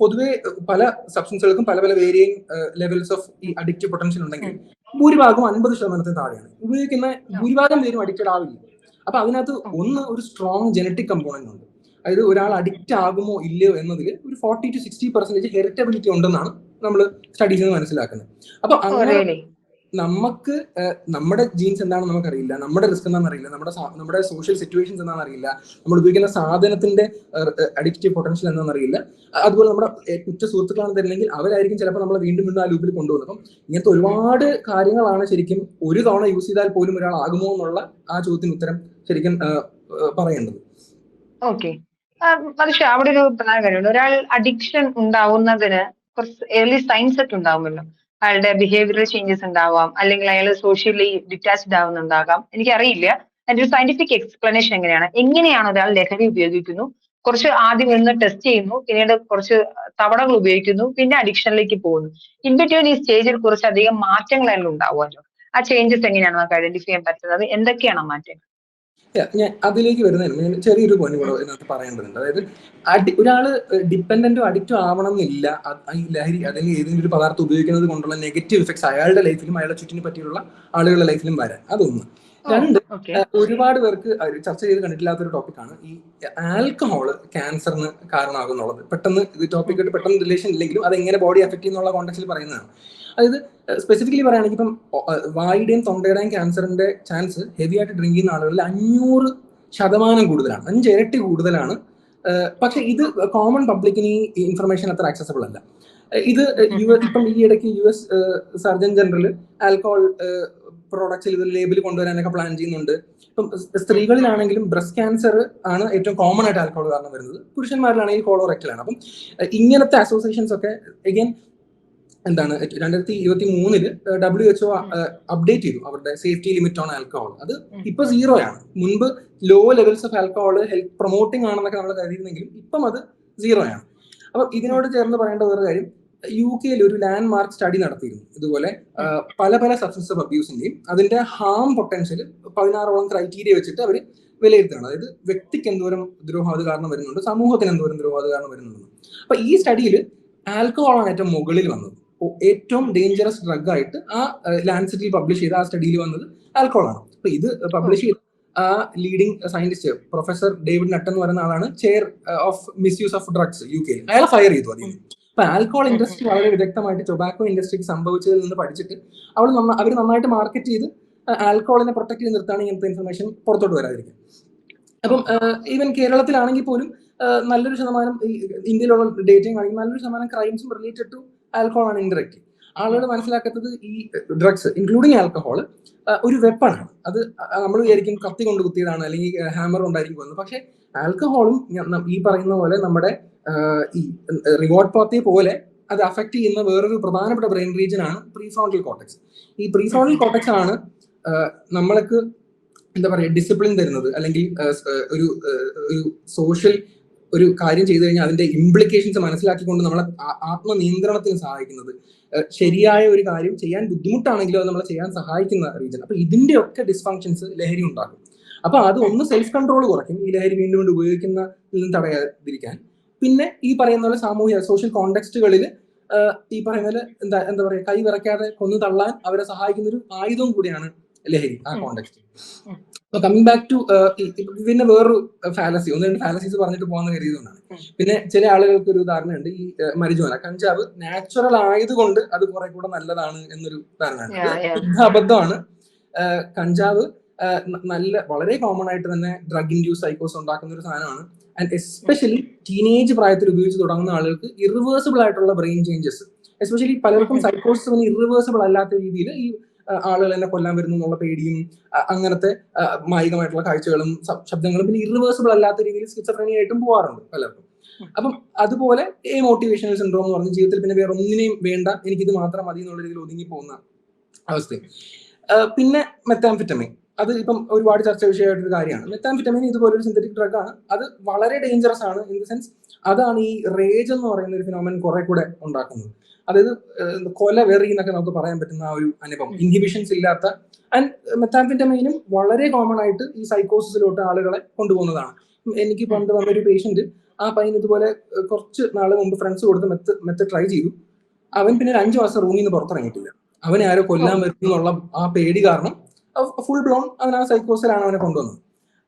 പൊതുവെ പല സബ്സ്റ്റൻസുകൾക്കും പല പല വേരിയിങ് ലെവൽസ് ഓഫ് ഈ അഡിക്റ്റീവ് പൊട്ടൻഷ്യൽ ഉണ്ടെങ്കിൽ ഭൂരിഭാഗം അൻപത് ശതമാനത്തിന് താഴെയാണ്. ഉപയോഗിക്കുന്ന ഭൂരിഭാഗം പേരും അഡിക്റ്റഡ് ആവില്ല. അപ്പൊ അതിനകത്ത് ഒന്ന് ഒരു സ്ട്രോങ് ജനറ്റിക് കമ്പോണന്റ് ഉണ്ട്. അതായത് ഒരാൾ അഡിക്റ്റ് ആകുമോ ഇല്ലയോ എന്നതിൽ ഒരു forty to sixty percentage heritability ഉണ്ടെന്നാണ് നമ്മൾ സ്റ്റഡീസിൽ നിന്ന് മനസ്സിലാക്കുന്നത്. അപ്പൊ അങ്ങനെ നമുക്ക് നമ്മുടെ ജീൻസ് എന്താണെന്ന് നമുക്കറിയില്ല. നമ്മുടെ റിസ്ക് എന്താണെന്ന് അറിയില്ല. നമ്മുടെ നമ്മുടെ സോഷ്യൽ സിറ്റുവേഷൻസ് എന്താണെന്ന് അറിയില്ല. നമ്മൾ ഉപയോഗിക്കുന്ന സാധനത്തിന്റെ അഡിക്റ്റീവ് പൊട്ടൻഷ്യൽ എന്താണെന്ന് അറിയില്ല. അതുപോലെ നമ്മുടെ കുറ്റ സുഹൃത്തുക്കളാണ് തരുന്നെങ്കിൽ അവരായിരിക്കും ചിലപ്പോൾ നമ്മളെ വീണ്ടും വീണ്ടും ആ ലൂപ്പിൽ കൊണ്ടുവന്നത് അപ്പം ഇങ്ങനത്തെ ഒരുപാട് കാര്യങ്ങളാണ് ശരിക്കും ഒരു തവണ യൂസ് ചെയ്താൽ പോലും ഒരാൾ ആകുമോ എന്നുള്ള ആ ചോദ്യത്തിന് ഉത്തരം ശരിക്കും പറയേണ്ടത്. ഓക്കെ പക്ഷെ അവിടെ ഒരു പ്രധാന കാര്യമുണ്ട്. ഒരാൾ അഡിക്ഷൻ ഉണ്ടാവുന്നതിന് കുറച്ച് ഏർലി സൈൻസ് ഒക്കെ ഉണ്ടാവുമല്ലോ. അയാളുടെ ബിഹേവിയറൽ ചേഞ്ചസ് ഉണ്ടാവാം അല്ലെങ്കിൽ അയാൾ സോഷ്യലി ഡിറ്റാച്ച്ഡ് ആവുന്നുണ്ടാകാം. എനിക്കറിയില്ല. അതിന്റെ ഒരു സയന്റിഫിക് എക്സ്പ്ലനേഷൻ എങ്ങനെയാണ്? എങ്ങനെയാണ് ഒരാൾ ലഹരി ഉപയോഗിക്കുന്നു? കുറച്ച് ആദ്യം ഇന്ന് ടെസ്റ്റ് ചെയ്യുന്നു. പിന്നീട് കുറച്ച് തവണകൾ ഉപയോഗിക്കുന്നു. പിന്നെ അഡിക്ഷനിലേക്ക് പോകുന്നു. ഇൻ ബിറ്റ്വീൻ ഈ സ്റ്റേജിൽ കുറച്ച് അധികം മാറ്റങ്ങൾ അതിൽ ഉണ്ടാവുമല്ലോ. ആ ചേഞ്ചസ് എങ്ങനെയാണ് നമുക്ക് ഐഡന്റിഫൈ ചെയ്യാൻ പറ്റുന്നത്? എന്തൊക്കെയാണ് മാറ്റങ്ങൾ? ഞാൻ അതിലേക്ക് വരുന്നതിന് ഞാൻ ചെറിയൊരു പോയിന്റ് കൂടെ ഇതിനകത്ത് പറയേണ്ടതുണ്ട്. അതായത് അടി ഒരാൾ ഡിപ്പെൻഡന്റോ അഡിക്റ്റോ ആവണം എന്നില്ല ലഹരി അല്ലെങ്കിൽ ഏതെങ്കിലും ഒരു പദാർത്ഥം ഉപയോഗിക്കുന്നത് കൊണ്ടുള്ള നെഗറ്റീവ് ഇഫക്ട്സ് അയാളുടെ ലൈഫിലും അയാളുടെ ചുറ്റിനെ പറ്റിയുള്ള ആളുകളുടെ ലൈഫിലും വരാൻ. അതൊന്ന്. രണ്ട് ഒരുപാട് പേർക്ക് ചർച്ച ചെയ്ത് കണ്ടിട്ടില്ലാത്ത ഒരു ടോപ്പിക്കാണ് ഈ ആൽക്കഹോൾ ക്യാൻസറിന് കാരണമാകുന്നുള്ളത്. പെട്ടെന്ന് ഇത് ടോപ്പിക്കായിട്ട് പെട്ടെന്ന് റിലേഷൻ ഇല്ലെങ്കിലും അത് എങ്ങനെ ബോഡി എഫക്ട് ചെയ്യുന്നുള്ള കോണ്ടക്സിൽ പറയുന്നതാണ്. അതായത് സ്പെസിഫിക്കലി പറയുകയാണെങ്കിൽ ഇപ്പം വായുടെയും തൊണ്ടയുടെയും ക്യാൻസറിന്റെ ചാൻസ് ഹെവി ആയിട്ട് ഡ്രിങ്ക് ചെയ്യുന്ന ആളുകളിൽ അഞ്ഞൂറ് ശതമാനം കൂടുതലാണ്. അഞ്ച് ഇരട്ടി കൂടുതലാണ്. പക്ഷെ ഇത് കോമൺ പബ്ലിക്കിന് ഈ ഇൻഫർമേഷൻ അത്ര ആക്സസബിൾ അല്ല. ഇത് യു എസ് ഇപ്പം ഈ ഇടയ്ക്ക് U S surgeon general alcohol പ്രോഡക്ട്സിൽ ഇത് ലേബിൾ കൊണ്ടുവരാനൊക്കെ പ്ലാൻ ചെയ്യുന്നുണ്ട്. ഇപ്പം സ്ത്രീകളിലാണെങ്കിലും ബ്രസ്റ്റ് ക്യാൻസർ ആണ് ഏറ്റവും കോമൺ ആയിട്ട് ആൽക്കഹോൾ കാരണം വരുന്നത്. പുരുഷന്മാരിലാണെങ്കിൽ കോളോറെക്റ്റിലാണ് അപ്പം ഇങ്ങനത്തെ അസോസിയേഷൻസ് ഒക്കെ അഗൈൻ എന്താണ് രണ്ടായിരത്തി ഇരുപത്തി മൂന്നിൽ ഡബ്ല്യു എച്ച്ഒ അപ്ഡേറ്റ് ചെയ്തു. അവരുടെ സേഫ്റ്റി ലിമിറ്റ് ഓൺ ആൽക്കഹോൾ അത് ഇപ്പൊ സീറോ ആണ് മുൻപ് low levels of alcohol health promoting ആണെന്നൊക്കെ നമ്മൾ കരുതിയിരുന്നെങ്കിലും ഇപ്പം അത് സീറോ ആണ് അപ്പൊ ഇതിനോട് ചേർന്ന് പറയേണ്ട ഒരു കാര്യം യു കെയിൽ ഒരു ലാൻഡ് മാർക്ക് സ്റ്റഡി നടത്തിയിരുന്നു. ഇതുപോലെ പല പല സബ്സ്റ്റൻസ് ഓഫ് അബ്യൂസിന്റെയും അതിന്റെ ഹാം പൊട്ടൻഷ്യൽ പതിനാറോളം ക്രൈറ്റീരിയ വെച്ചിട്ട് അവർ വിലയിരുത്തുകയാണ്. അതായത് വ്യക്തിക്ക് എന്തോരം ദ്രോഹം കാരണം വരുന്നുണ്ട് സമൂഹത്തിന് എന്തോരം ദ്രോഹം കാരണം വരുന്നുണ്ട്. അപ്പൊ ഈ സ്റ്റഡിയിൽ ആൽക്കഹോളാണ് ഏറ്റവും മുകളിൽ വന്നത്. ഏറ്റവും ഡേഞ്ചറസ് ഡ്രഗ് ആയിട്ട് ആ ലാൻഡ്സിറ്റിൽ പബ്ലിഷ് ചെയ്ത ആ സ്റ്റഡിയിൽ വന്നത് ആൽക്കഹോൾ ആണ്. അപ്പൊ ഇത് പബ്ലിഷ് ചെയ്ത ആ leading scientist professor David Nutt എന്ന് പറയുന്ന ആളാണ് chair of misuse of drugs U കെയിൽ അയാളെ ഫയർ ചെയ്തു അതിന് അപ്പൊ ആൽക്കോൾ ഇൻഡസ്ട്രി വളരെ വിദഗ്ധമായിട്ട് ടൊബാക്കോ ഇൻഡസ്ട്രിക്ക് സംഭവിച്ചതിൽ നിന്ന് പഠിച്ചിട്ട് അവൾ അവർ നന്നായിട്ട് മാർക്കറ്റ് ചെയ്ത് ആൽക്കോളിനെ പ്രൊട്ടക്ട് ചെയ്ത് നിർത്താണ് ഇങ്ങനത്തെ ഇൻഫർമേഷൻ പുറത്തോട്ട് വരാതിരിക്കുക അപ്പം ഈവൻ കേരളത്തിലാണെങ്കിൽ പോലും നല്ലൊരു ശതമാനം ഈ ഇന്ത്യയിലുള്ള ഡേറ്റയും ആണെങ്കിൽ നല്ലൊരു ശതമാനം ക്രൈംസും റിലേറ്റഡ് ടു ആൽക്കോൾ ആണ് ഇൻഡയറക്റ്റ് ആളുകൾ മനസ്സിലാക്കാത്തത് ഈ ഡ്രഗ്സ് ഇൻക്ലൂഡിങ് ആൽക്കഹോൾ ഒരു വെപ്പണാണ് അത് നമ്മൾ വിചാരിക്കും കത്തി കൊണ്ട് കുത്തിയതാണ് അല്ലെങ്കിൽ ഹാമർ കൊണ്ടായിരിക്കും വന്നത് പക്ഷെ ആൽക്കഹോളും ഈ പറയുന്ന പോലെ നമ്മുടെ ഈ റിവാർഡ് പാത്തി പോലെ അത് അഫക്റ്റ് ചെയ്യുന്ന വേറൊരു പ്രധാനപ്പെട്ട ബ്രെയിൻ റീജിയൻ ആണ് പ്രീഫ്രോണ്ടൽ കോട്ടക്സ് ഈ പ്രീഫ്രോണ്ടൽ കോട്ടക്സ് ആണ് നമ്മൾക്ക് എന്താ പറയുക ഡിസിപ്ലിൻ തരുന്നത്. അല്ലെങ്കിൽ ഒരു ഒരു സോഷ്യൽ ഒരു കാര്യം ചെയ്തു കഴിഞ്ഞാൽ അതിന്റെ ഇംപ്ലിക്കേഷൻസ് മനസ്സിലാക്കിക്കൊണ്ട് നമ്മളെ ആത്മനിയന്ത്രണത്തിന് സഹായിക്കുന്നത്. ശരിയായ ഒരു കാര്യം ചെയ്യാൻ ബുദ്ധിമുട്ടാണെങ്കിലും അത് നമ്മളെ ചെയ്യാൻ സഹായിക്കുന്ന റീജൻ അപ്പൊ ഇതിന്റെ ഒക്കെ ഡിസ്ഫങ്ഷൻസ് ലഹരി ഉണ്ടാക്കും. അപ്പൊ അത് ഒന്ന് സെൽഫ് കൺട്രോൾ കുറയ്ക്കും. ഈ ലഹരി വീണ്ടും വീണ്ടും ഉപയോഗിക്കുന്ന നിന്ന് തടയാതിരിക്കാൻ. പിന്നെ ഈ പറയുന്ന പോലെ സാമൂഹ്യ സോഷ്യൽ കോണ്ടെക്സ്റ്റുകളിൽ ഈ പറയുന്ന പോലെ എന്താ എന്താ പറയാ കൈ വിറയ്ക്കാതെ കൊന്നു തള്ളാൻ അവരെ സഹായിക്കുന്ന ഒരു ആയുധവും കൂടിയാണ് ലഹരി ആ. കോണ്ടെക്സ്റ്റ് ഉം. കമ്മിങ് ബാക്ക് ടു പിന്നെ വേറൊരു ഫാലസി ഒന്ന് രണ്ട് ഫാലസീസ് പറഞ്ഞിട്ട് പോകുന്ന കരുതുന്നതാണ് ഉം. പിന്നെ ചില ആളുകൾക്ക് ഒരു ധാരണയുണ്ട്. ഈ മരിജോന കഞ്ചാവ് നാച്ചുറൽ ആയതുകൊണ്ട് അത് കുറെ കൂടെ നല്ലതാണ് എന്നൊരു ധാരണയാണ്. അബദ്ധമാണ്. ആ, കഞ്ചാവ് നല്ല വളരെ കോമൺ ആയിട്ട് തന്നെ ഡ്രഗ് ഇൻഡ്യൂസ് സൈക്കോസ് ഉണ്ടാക്കുന്ന ഒരു സാധനമാണ്. ആൻഡ് എസ്പെഷ്യലി ടീനേജ് പ്രായത്തിൽ ഉപയോഗിച്ച് തുടങ്ങുന്ന ആളുകൾക്ക് ഇറിവേഴ്സിബിൾ ആയിട്ടുള്ള ബ്രെയിൻ ചേഞ്ചസ് എസ്പെഷ്യലി പലർക്കും സൈക്കോസിന് ഇറിവേഴ്സിബിൾ അല്ലാത്ത രീതിയിൽ ഈ ആളുകൾ എന്നെ കൊല്ലാൻ വരുന്നു എന്നുള്ള പേടിയും അങ്ങനത്തെ മായികമായിട്ടുള്ള കാഴ്ചകളും ശബ്ദങ്ങളും പിന്നെ ഇറിവേഴ്സിബിൾ അല്ലാത്ത രീതിയിൽ സ്കിസഫ്രണിയായിട്ടും പോകാറുണ്ട് പലർക്കും. അപ്പം അതുപോലെ ഈ മോട്ടിവേഷണൽ സിൻഡ്രോം എന്ന് പറഞ്ഞ ജീവിതത്തിൽ പിന്നെ വേറെ ഒന്നിനെയും വേണ്ട എനിക്കിത് മാത്രം മതി എന്നുള്ള രീതിയിൽ ഒതുങ്ങി പോകുന്ന അവസ്ഥ പിന്നെ മെത്താംഫിറ്റമിൻ അത് ഇപ്പം ഒരുപാട് ചർച്ച വിഷയമായിട്ടൊരു കാര്യമാണ്. മെത്താംഫിറ്റമിൻ ഇതുപോലൊരു സിന്തറ്റിക് ഡ്രഗ് ആണ്. അത് വളരെ ഡേഞ്ചറസ് ആണ് ഇൻ ദ സെൻസ് അതാണ് ഈ റേജ് എന്ന് പറയുന്ന ഒരു ഫിനോമിൻ കുറെ കൂടെ ഉണ്ടാക്കുന്നത്. അതായത് കൊല വെറി എന്നൊക്കെ നമുക്ക് പറയാൻ പറ്റുന്ന ആ ഒരു അനുഭവം. ഇൻഹിബിഷൻസ് ഇല്ലാത്ത ആൻഡ് മെത്താംഫിറ്റമൈനും വളരെ കോമൺ ആയിട്ട് ഈ സൈക്കോസിസിലോട്ട് ആളുകളെ കൊണ്ടുപോകുന്നതാണ്. എനിക്ക് പണ്ട് വന്നൊരു പേഷ്യന്റ് ആ പയ്യൻ ഇതുപോലെ കുറച്ച് നാൾ മുമ്പ് ഫ്രണ്ട്സ് കൊടുത്ത് മെത്ത് മെത്ത് ട്രൈ ചെയ്തു. അവൻ പിന്നെ ഒരു അഞ്ചു മാസം റൂമിൽ നിന്ന് പുറത്തിറങ്ങിയിട്ടില്ല. അവനെ ആരോ കൊല്ലാൻ വരും എന്നുള്ള ആ പേടി കാരണം ഫുൾ ബ്ലോൺ അവൻ ആ സൈക്കോസിലാണ് അവനെ കൊണ്ടുവന്നത്.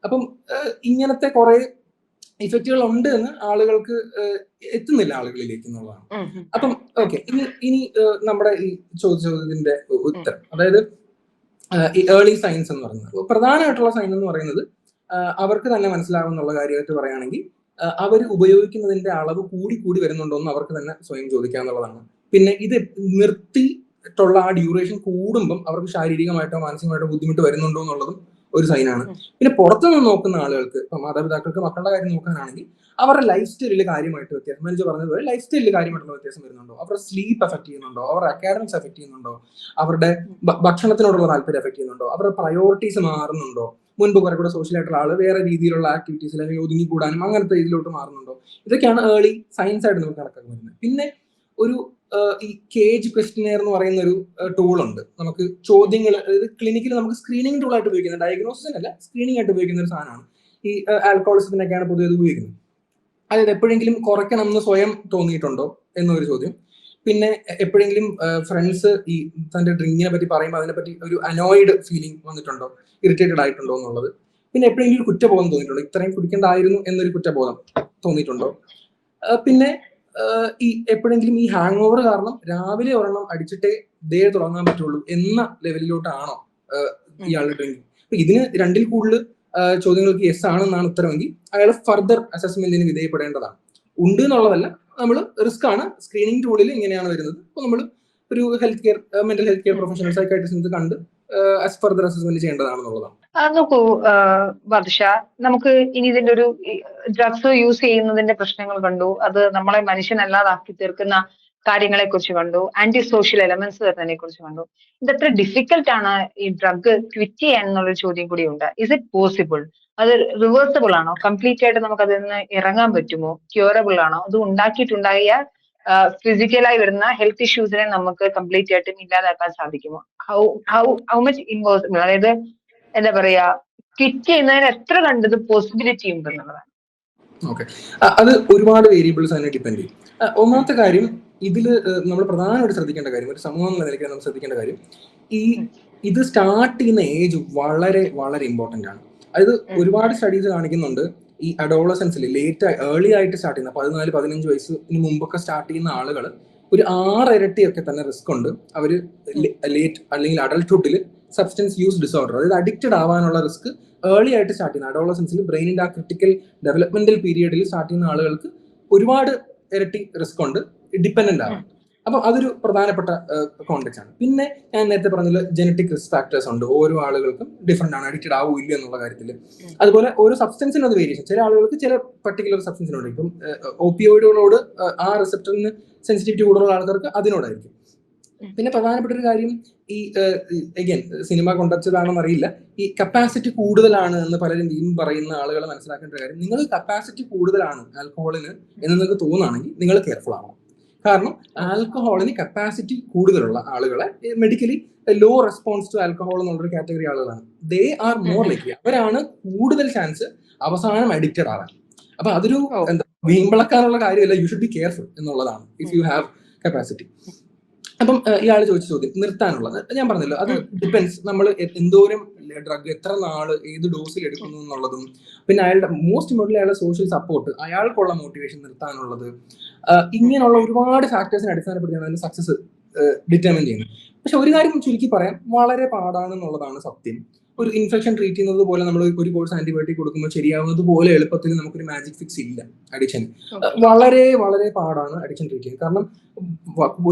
അപ്പം ഇങ്ങനത്തെ കുറെ ഇഫക്റ്റുകൾ ഉണ്ട് എന്ന് ആളുകൾക്ക് എത്തുന്നില്ല ആളുകളിലേക്ക് എന്നുള്ളതാണ്. അപ്പം ഓക്കെ ഇനി ഇനി നമ്മുടെ ഈ ചോദിച്ചതിന്റെ ഉത്തരം. അതായത് ഈ ഏർലി സയൻസ് എന്ന് പറയുന്നത്. പ്രധാനമായിട്ടുള്ള സയൻസ് എന്ന് പറയുന്നത് അവർക്ക് തന്നെ മനസ്സിലാവുന്നുള്ള കാര്യമായിട്ട് പറയുകയാണെങ്കിൽ അവർ ഉപയോഗിക്കുന്നതിന്റെ അളവ് കൂടി കൂടി വരുന്നുണ്ടോ എന്ന് അവർക്ക് തന്നെ സ്വയം ചോദിക്കാന്നുള്ളതാണ് പിന്നെ ഇത് നിർത്തിയിട്ടുള്ള ആ ഡ്യൂറേഷൻ കൂടുമ്പം അവർക്ക് ശാരീരികമായിട്ടോ മാനസികമായിട്ടോ ബുദ്ധിമുട്ട് വരുന്നുണ്ടോ എന്നുള്ളതും ഒരു സൈനാണ്. പിന്നെ പുറത്തുനിന്ന് നോക്കുന്ന ആളുകൾക്ക് ഇപ്പൊ മാതാപിതാക്കൾക്ക് മക്കളുടെ കാര്യം നോക്കാനാണെങ്കിൽ അവരുടെ ലൈഫ് സ്റ്റൈലിൽ കാര്യമായിട്ട് വ്യത്യാസം. മനുഷ്യ പറഞ്ഞതുപോലെ ലൈഫ് സ്റ്റൈലിൽ കാര്യമായിട്ടുള്ള വ്യത്യാസം വരുന്നുണ്ടോ? അവരുടെ സ്ലീപ്പ് എഫക്ട് ചെയ്യുന്നുണ്ടോ? അവരുടെ അക്കാഡമിക്സ് എഫക്ട് ചെയ്യുന്നുണ്ടോ? അവരുടെ ഭക്ഷണത്തിനോടുള്ള താല്പര്യം എഫക്ട് ചെയ്യുന്നുണ്ടോ? അവരുടെ പ്രയോറിറ്റീസ് മാറുന്നുണ്ടോ? മുൻപ് കുറെ കൂടെ സോഷ്യൽ ആയിട്ടുള്ള ആൾ വേറെ രീതിയിലുള്ള ആക്ടിവിറ്റീസ് അല്ലെങ്കിൽ ഒതുങ്ങിക്കൂടാനും അങ്ങനത്തെ ഇതിലോട്ട് മാറുന്നുണ്ടോ? ഇതൊക്കെയാണ് ഏർലി സയൻസ് ആയിട്ട് നമുക്ക് കണക്കാക്കുന്നത് വരുന്നത് പിന്നെ ഒരു ഈ കേജ് ക്വസ്റ്റിനെയർ എന്ന് പറയുന്ന ഒരു ടൂൾ ഉണ്ട്. നമുക്ക് ചോദ്യങ്ങൾ അതായത് ക്ലിനിക്കിൽ നമുക്ക് സ്ക്രീനിങ് ടൂൾ ആയിട്ട് ഉപയോഗിക്കുന്നത് ഡയഗ്നോസിസിനല്ല സ്ക്രീനിങ് ആയിട്ട് ഉപയോഗിക്കുന്ന ഒരു സാധനമാണ്. ഈ ആൽക്കോളിസത്തിനൊക്കെയാണ് പൊതുവെ ഉപയോഗിക്കുന്നത്. അതായത് എപ്പോഴെങ്കിലും കുറയ്ക്കണം എന്ന് സ്വയം തോന്നിയിട്ടുണ്ടോ എന്നൊരു ചോദ്യം. പിന്നെ എപ്പോഴെങ്കിലും ഫ്രണ്ട്സ് ഈ തന്റെ ഡ്രിങ്കിനെ പറ്റി പറയുമ്പോൾ അതിനെപ്പറ്റി ഒരു അനോയിഡ് ഫീലിംഗ് വന്നിട്ടുണ്ടോ? ഇറിറ്റേറ്റഡ് ആയിട്ടുണ്ടോ എന്നുള്ളത്. പിന്നെ എപ്പോഴെങ്കിലും കുറ്റബോധം തോന്നിയിട്ടുണ്ടോ? ഇത്രയും കുടിക്കേണ്ടായിരുന്നു എന്നൊരു കുറ്റബോധം തോന്നിയിട്ടുണ്ടോ? പിന്നെ ഈ എപ്പോഴെങ്കിലും ഈ ഹാങ് ഓവർ കാരണം രാവിലെ ഒരെണ്ണം അടിച്ചിട്ടേ ദേ തുടങ്ങാൻ പറ്റുള്ളൂ എന്ന ലെവലിലോട്ടാണോ ഇയാളുടെ ഡ്രിങ്കിങ് അപ്പൊ ഇതിന് രണ്ടിൽ കൂടുതൽ ചോദ്യങ്ങൾക്ക് യെസ് ആണെന്നാണ് ഉത്തരമെങ്കിൽ അയാൾ ഫർദർ അസസ്മെന്റിന് വിധേയപ്പെടേണ്ടതാണ്. ഉണ്ട് എന്നുള്ളതല്ല നമ്മൾ റിസ്ക് ആണ്. സ്ക്രീനിങ് ടൂളിൽ ഇങ്ങനെയാണ് വരുന്നത്. അപ്പോൾ നമ്മൾ ഒരു health care mental health care professional psychiatrist കണ്ട് ഫർദർ അസസ്മെന്റ് ചെയ്യേണ്ടതാണെന്നുള്ളതാണ്. നോക്കൂ വർഷ നമുക്ക് ഇനി ഇതിന്റെ ഒരു ഡ്രഗ്സ് യൂസ് ചെയ്യുന്നതിന്റെ പ്രശ്നങ്ങൾ കണ്ടു. അത് നമ്മളെ മനുഷ്യനല്ലാതാക്കി തീർക്കുന്ന കാര്യങ്ങളെ കുറിച്ച് കണ്ടു. ആന്റി സോഷ്യൽ എലമെന്റ്സ് വരുന്നതിനെ കുറിച്ച് കണ്ടു. ഇത് എത്ര ഡിഫിക്കൽട്ട് ആണ് ഈ ഡ്രഗ് ക്വിറ്റ് ചെയ്യാൻ എന്നുള്ള ചോദ്യം കൂടി ഉണ്ട്. ഇസ് ഇറ്റ് പോസിബിൾ അത് റിവേഴ്സിബിൾ ആണോ? കംപ്ലീറ്റ് ആയിട്ട് നമുക്ക് അതിൽ നിന്ന് ഇറങ്ങാൻ പറ്റുമോ? ക്യൂറബിൾ ആണോ? അത് ഉണ്ടാക്കിയിട്ടുണ്ടായ ഫിസിക്കലായി വരുന്ന ഹെൽത്ത് ഇഷ്യൂസിനെ നമുക്ക് കംപ്ലീറ്റ് ആയിട്ടും ഇല്ലാതാക്കാൻ സാധിക്കുമോ? How how how much impossible അതായത് എന്താ പറയാ ക്വിറ്റ് ചെയ്യുന്നതിന് എത്ര കണ്ടത് പോസിബിലിറ്റി ഉണ്ടെന്നുള്ളതാണ് ഓക്കെ അത് ഒരുപാട് വേരിയബിൾസ് അതിനെ ഡിപ്പെൻഡ് ചെയ്യും. ഒന്നാമത്തെ കാര്യം ഇതിൽ നമ്മൾ പ്രധാനമായിട്ട് ശ്രദ്ധിക്കേണ്ട കാര്യം ഒരു സമൂഹം എന്ന നിലയ്ക്ക് നമ്മൾ ശ്രദ്ധിക്കേണ്ട കാര്യം ഈ ഇത് സ്റ്റാർട്ട് ചെയ്യുന്ന ഏജ് വളരെ വളരെ ഇമ്പോർട്ടന്റ് ആണ്. അതായത് ഒരുപാട് സ്റ്റഡീസ് കാണിക്കുന്നുണ്ട്. ഈ അഡോളസൻസിൽ ലേറ്റ് ഏർലി ആയിട്ട് സ്റ്റാർട്ട് ചെയ്യുന്ന പതിനാല് പതിനഞ്ച് വയസ്സിന് മുമ്പൊക്കെ സ്റ്റാർട്ട് ചെയ്യുന്ന ആളുകൾ ഒരു ആറ് ഇരട്ടിയൊക്കെ തന്നെ റിസ്ക് ഉണ്ട്. അവർ ലേറ്റ് അല്ലെങ്കിൽ അഡൾട്ട്ഹുഡിൽ സബ്സ്റ്റൻസ് യൂസ് ഡിസോർഡർ അതായത് അഡിക്റ്റഡ് ആവാനുള്ള റിസ്ക് ഏർലി ആയിട്ട് സ്റ്റാർട്ട് ചെയ്യുന്ന അഡോളസൻസിൽ ബ്രെയിനിന്റെ ആ ക്രിട്ടിക്കൽ ഡെവലപ്മെന്റൽ പീരിയഡിൽ സ്റ്റാർട്ട് ചെയ്യുന്ന ആളുകൾക്ക് ഒരുപാട് ഇരട്ടി റിസ്ക് ഉണ്ട്. ഡിപ്പെൻഡന്റ് ആവാം അപ്പം അതൊരു പ്രധാനപ്പെട്ട കോണ്ടക്സ് ആണ്. പിന്നെ ഞാൻ നേരത്തെ പറഞ്ഞ ജനറ്റിക് റിസ്ക് ഫാക്ടേഴ്സ് ഉണ്ട്. ഓരോ ആളുകൾക്കും ഡിഫറെന്റ് ആണ്. അഡിക്റ്റഡ് ആവില്ല എന്നുള്ള കാര്യത്തിൽ അതുപോലെ ഓരോ സബ്സ്റ്റൻസിന് അത് വേരിയേഷൻ ചില ആളുകൾക്ക് ചില പർട്ടിക്കുലർ സബ്സ്റ്റൻസിനോട് ഇപ്പം ഓപ്പിയോയിഡുകളോട് ആ റിസപ്റ്ററിന് സെൻസിറ്റിവിറ്റി കൂടുതലുള്ള ആൾക്കാർക്ക് അതിനോടായിരിക്കും. പിന്നെ പ്രധാനപ്പെട്ട ഒരു കാര്യം ഈ എഗൻ സിനിമ കൊണ്ടുവച്ചതാണെന്ന് അറിയില്ല. ഈ കപ്പാസിറ്റി കൂടുതലാണ് എന്ന് പലരും വീണ്ടും പറയുന്ന ആളുകൾ മനസ്സിലാക്കേണ്ട ഒരു കാര്യം. നിങ്ങൾ കപ്പാസിറ്റി കൂടുതലാണ് ആൽക്കഹോളിന് എന്ന് നിങ്ങൾക്ക് തോന്നുകയാണെങ്കിൽ നിങ്ങൾ കെയർഫുൾ ആവണം. കാരണം ആൽക്കഹോളിന് കപ്പാസിറ്റി കൂടുതലുള്ള ആളുകളെ medically low response to alcohol എന്നുള്ളൊരു കാറ്റഗറി ആളുകളാണ്. ദേ ആർ മോർ ലൈക്ക് അവരാണ് കൂടുതൽ ചാൻസ് അവസാനം അഡിക്റ്റഡ് ആവാൻ അപ്പൊ അതൊരു. എന്താ വീമ്പിളക്കാനുള്ള കാര്യമല്ല. യു ഷുഡ് ബി കെയർഫുൾ എന്നുള്ളതാണ്. ഇഫ് യു ഹാവ് കപ്പാസിറ്റി അപ്പം ഇയാൾ ചോദിച്ച ചോദ്യം നിർത്താനുള്ളത്. ഞാൻ പറഞ്ഞല്ലോ അത് ഡിപ്പെൻസ് നമ്മൾ എന്തോരം ഡ്രഗ് എത്ര നാൾ ഏത് ഡോസിൽ എടുക്കുന്നു എന്നുള്ളതും പിന്നെ അയാളുടെ മോസ്റ്റ് ഇമ്പോർട്ടന്റ് അയാളുടെ സോഷ്യൽ സപ്പോർട്ട് അയാൾക്കുള്ള മോട്ടിവേഷൻ നിർത്താനുള്ളത് ഇങ്ങനെയുള്ള ഒരുപാട് ഫാക്ടേഴ്സിനെ അടിസ്ഥാനപ്പെടുത്തിയാണ് അതിന്റെ സക്സസ് ഡിറ്റർമിൻ ചെയ്യുന്നത്. പക്ഷെ ഒരു കാര്യം ചുരുക്കി പറയാം വളരെ പാടാണെന്നുള്ളതാണ് സത്യം. ഒരു ഇൻഫെക്ഷൻ ട്രീറ്റ് ചെയ്യുന്നത് പോലെ നമ്മൾ ഒരു കോഴ്സ് ആന്റിബയോട്ടിക് കൊടുക്കുമ്പോൾ ശരിയാവുന്നത് പോലെ എളുപ്പത്തിൽ നമുക്കൊരു മാജിക് ഫിക്സ് ഇല്ല അഡിക്ഷൻ വളരെ വളരെ പാടാണ് അഡിക്ഷൻ ട്രീറ്റ് ചെയ്യുന്നത്. കാരണം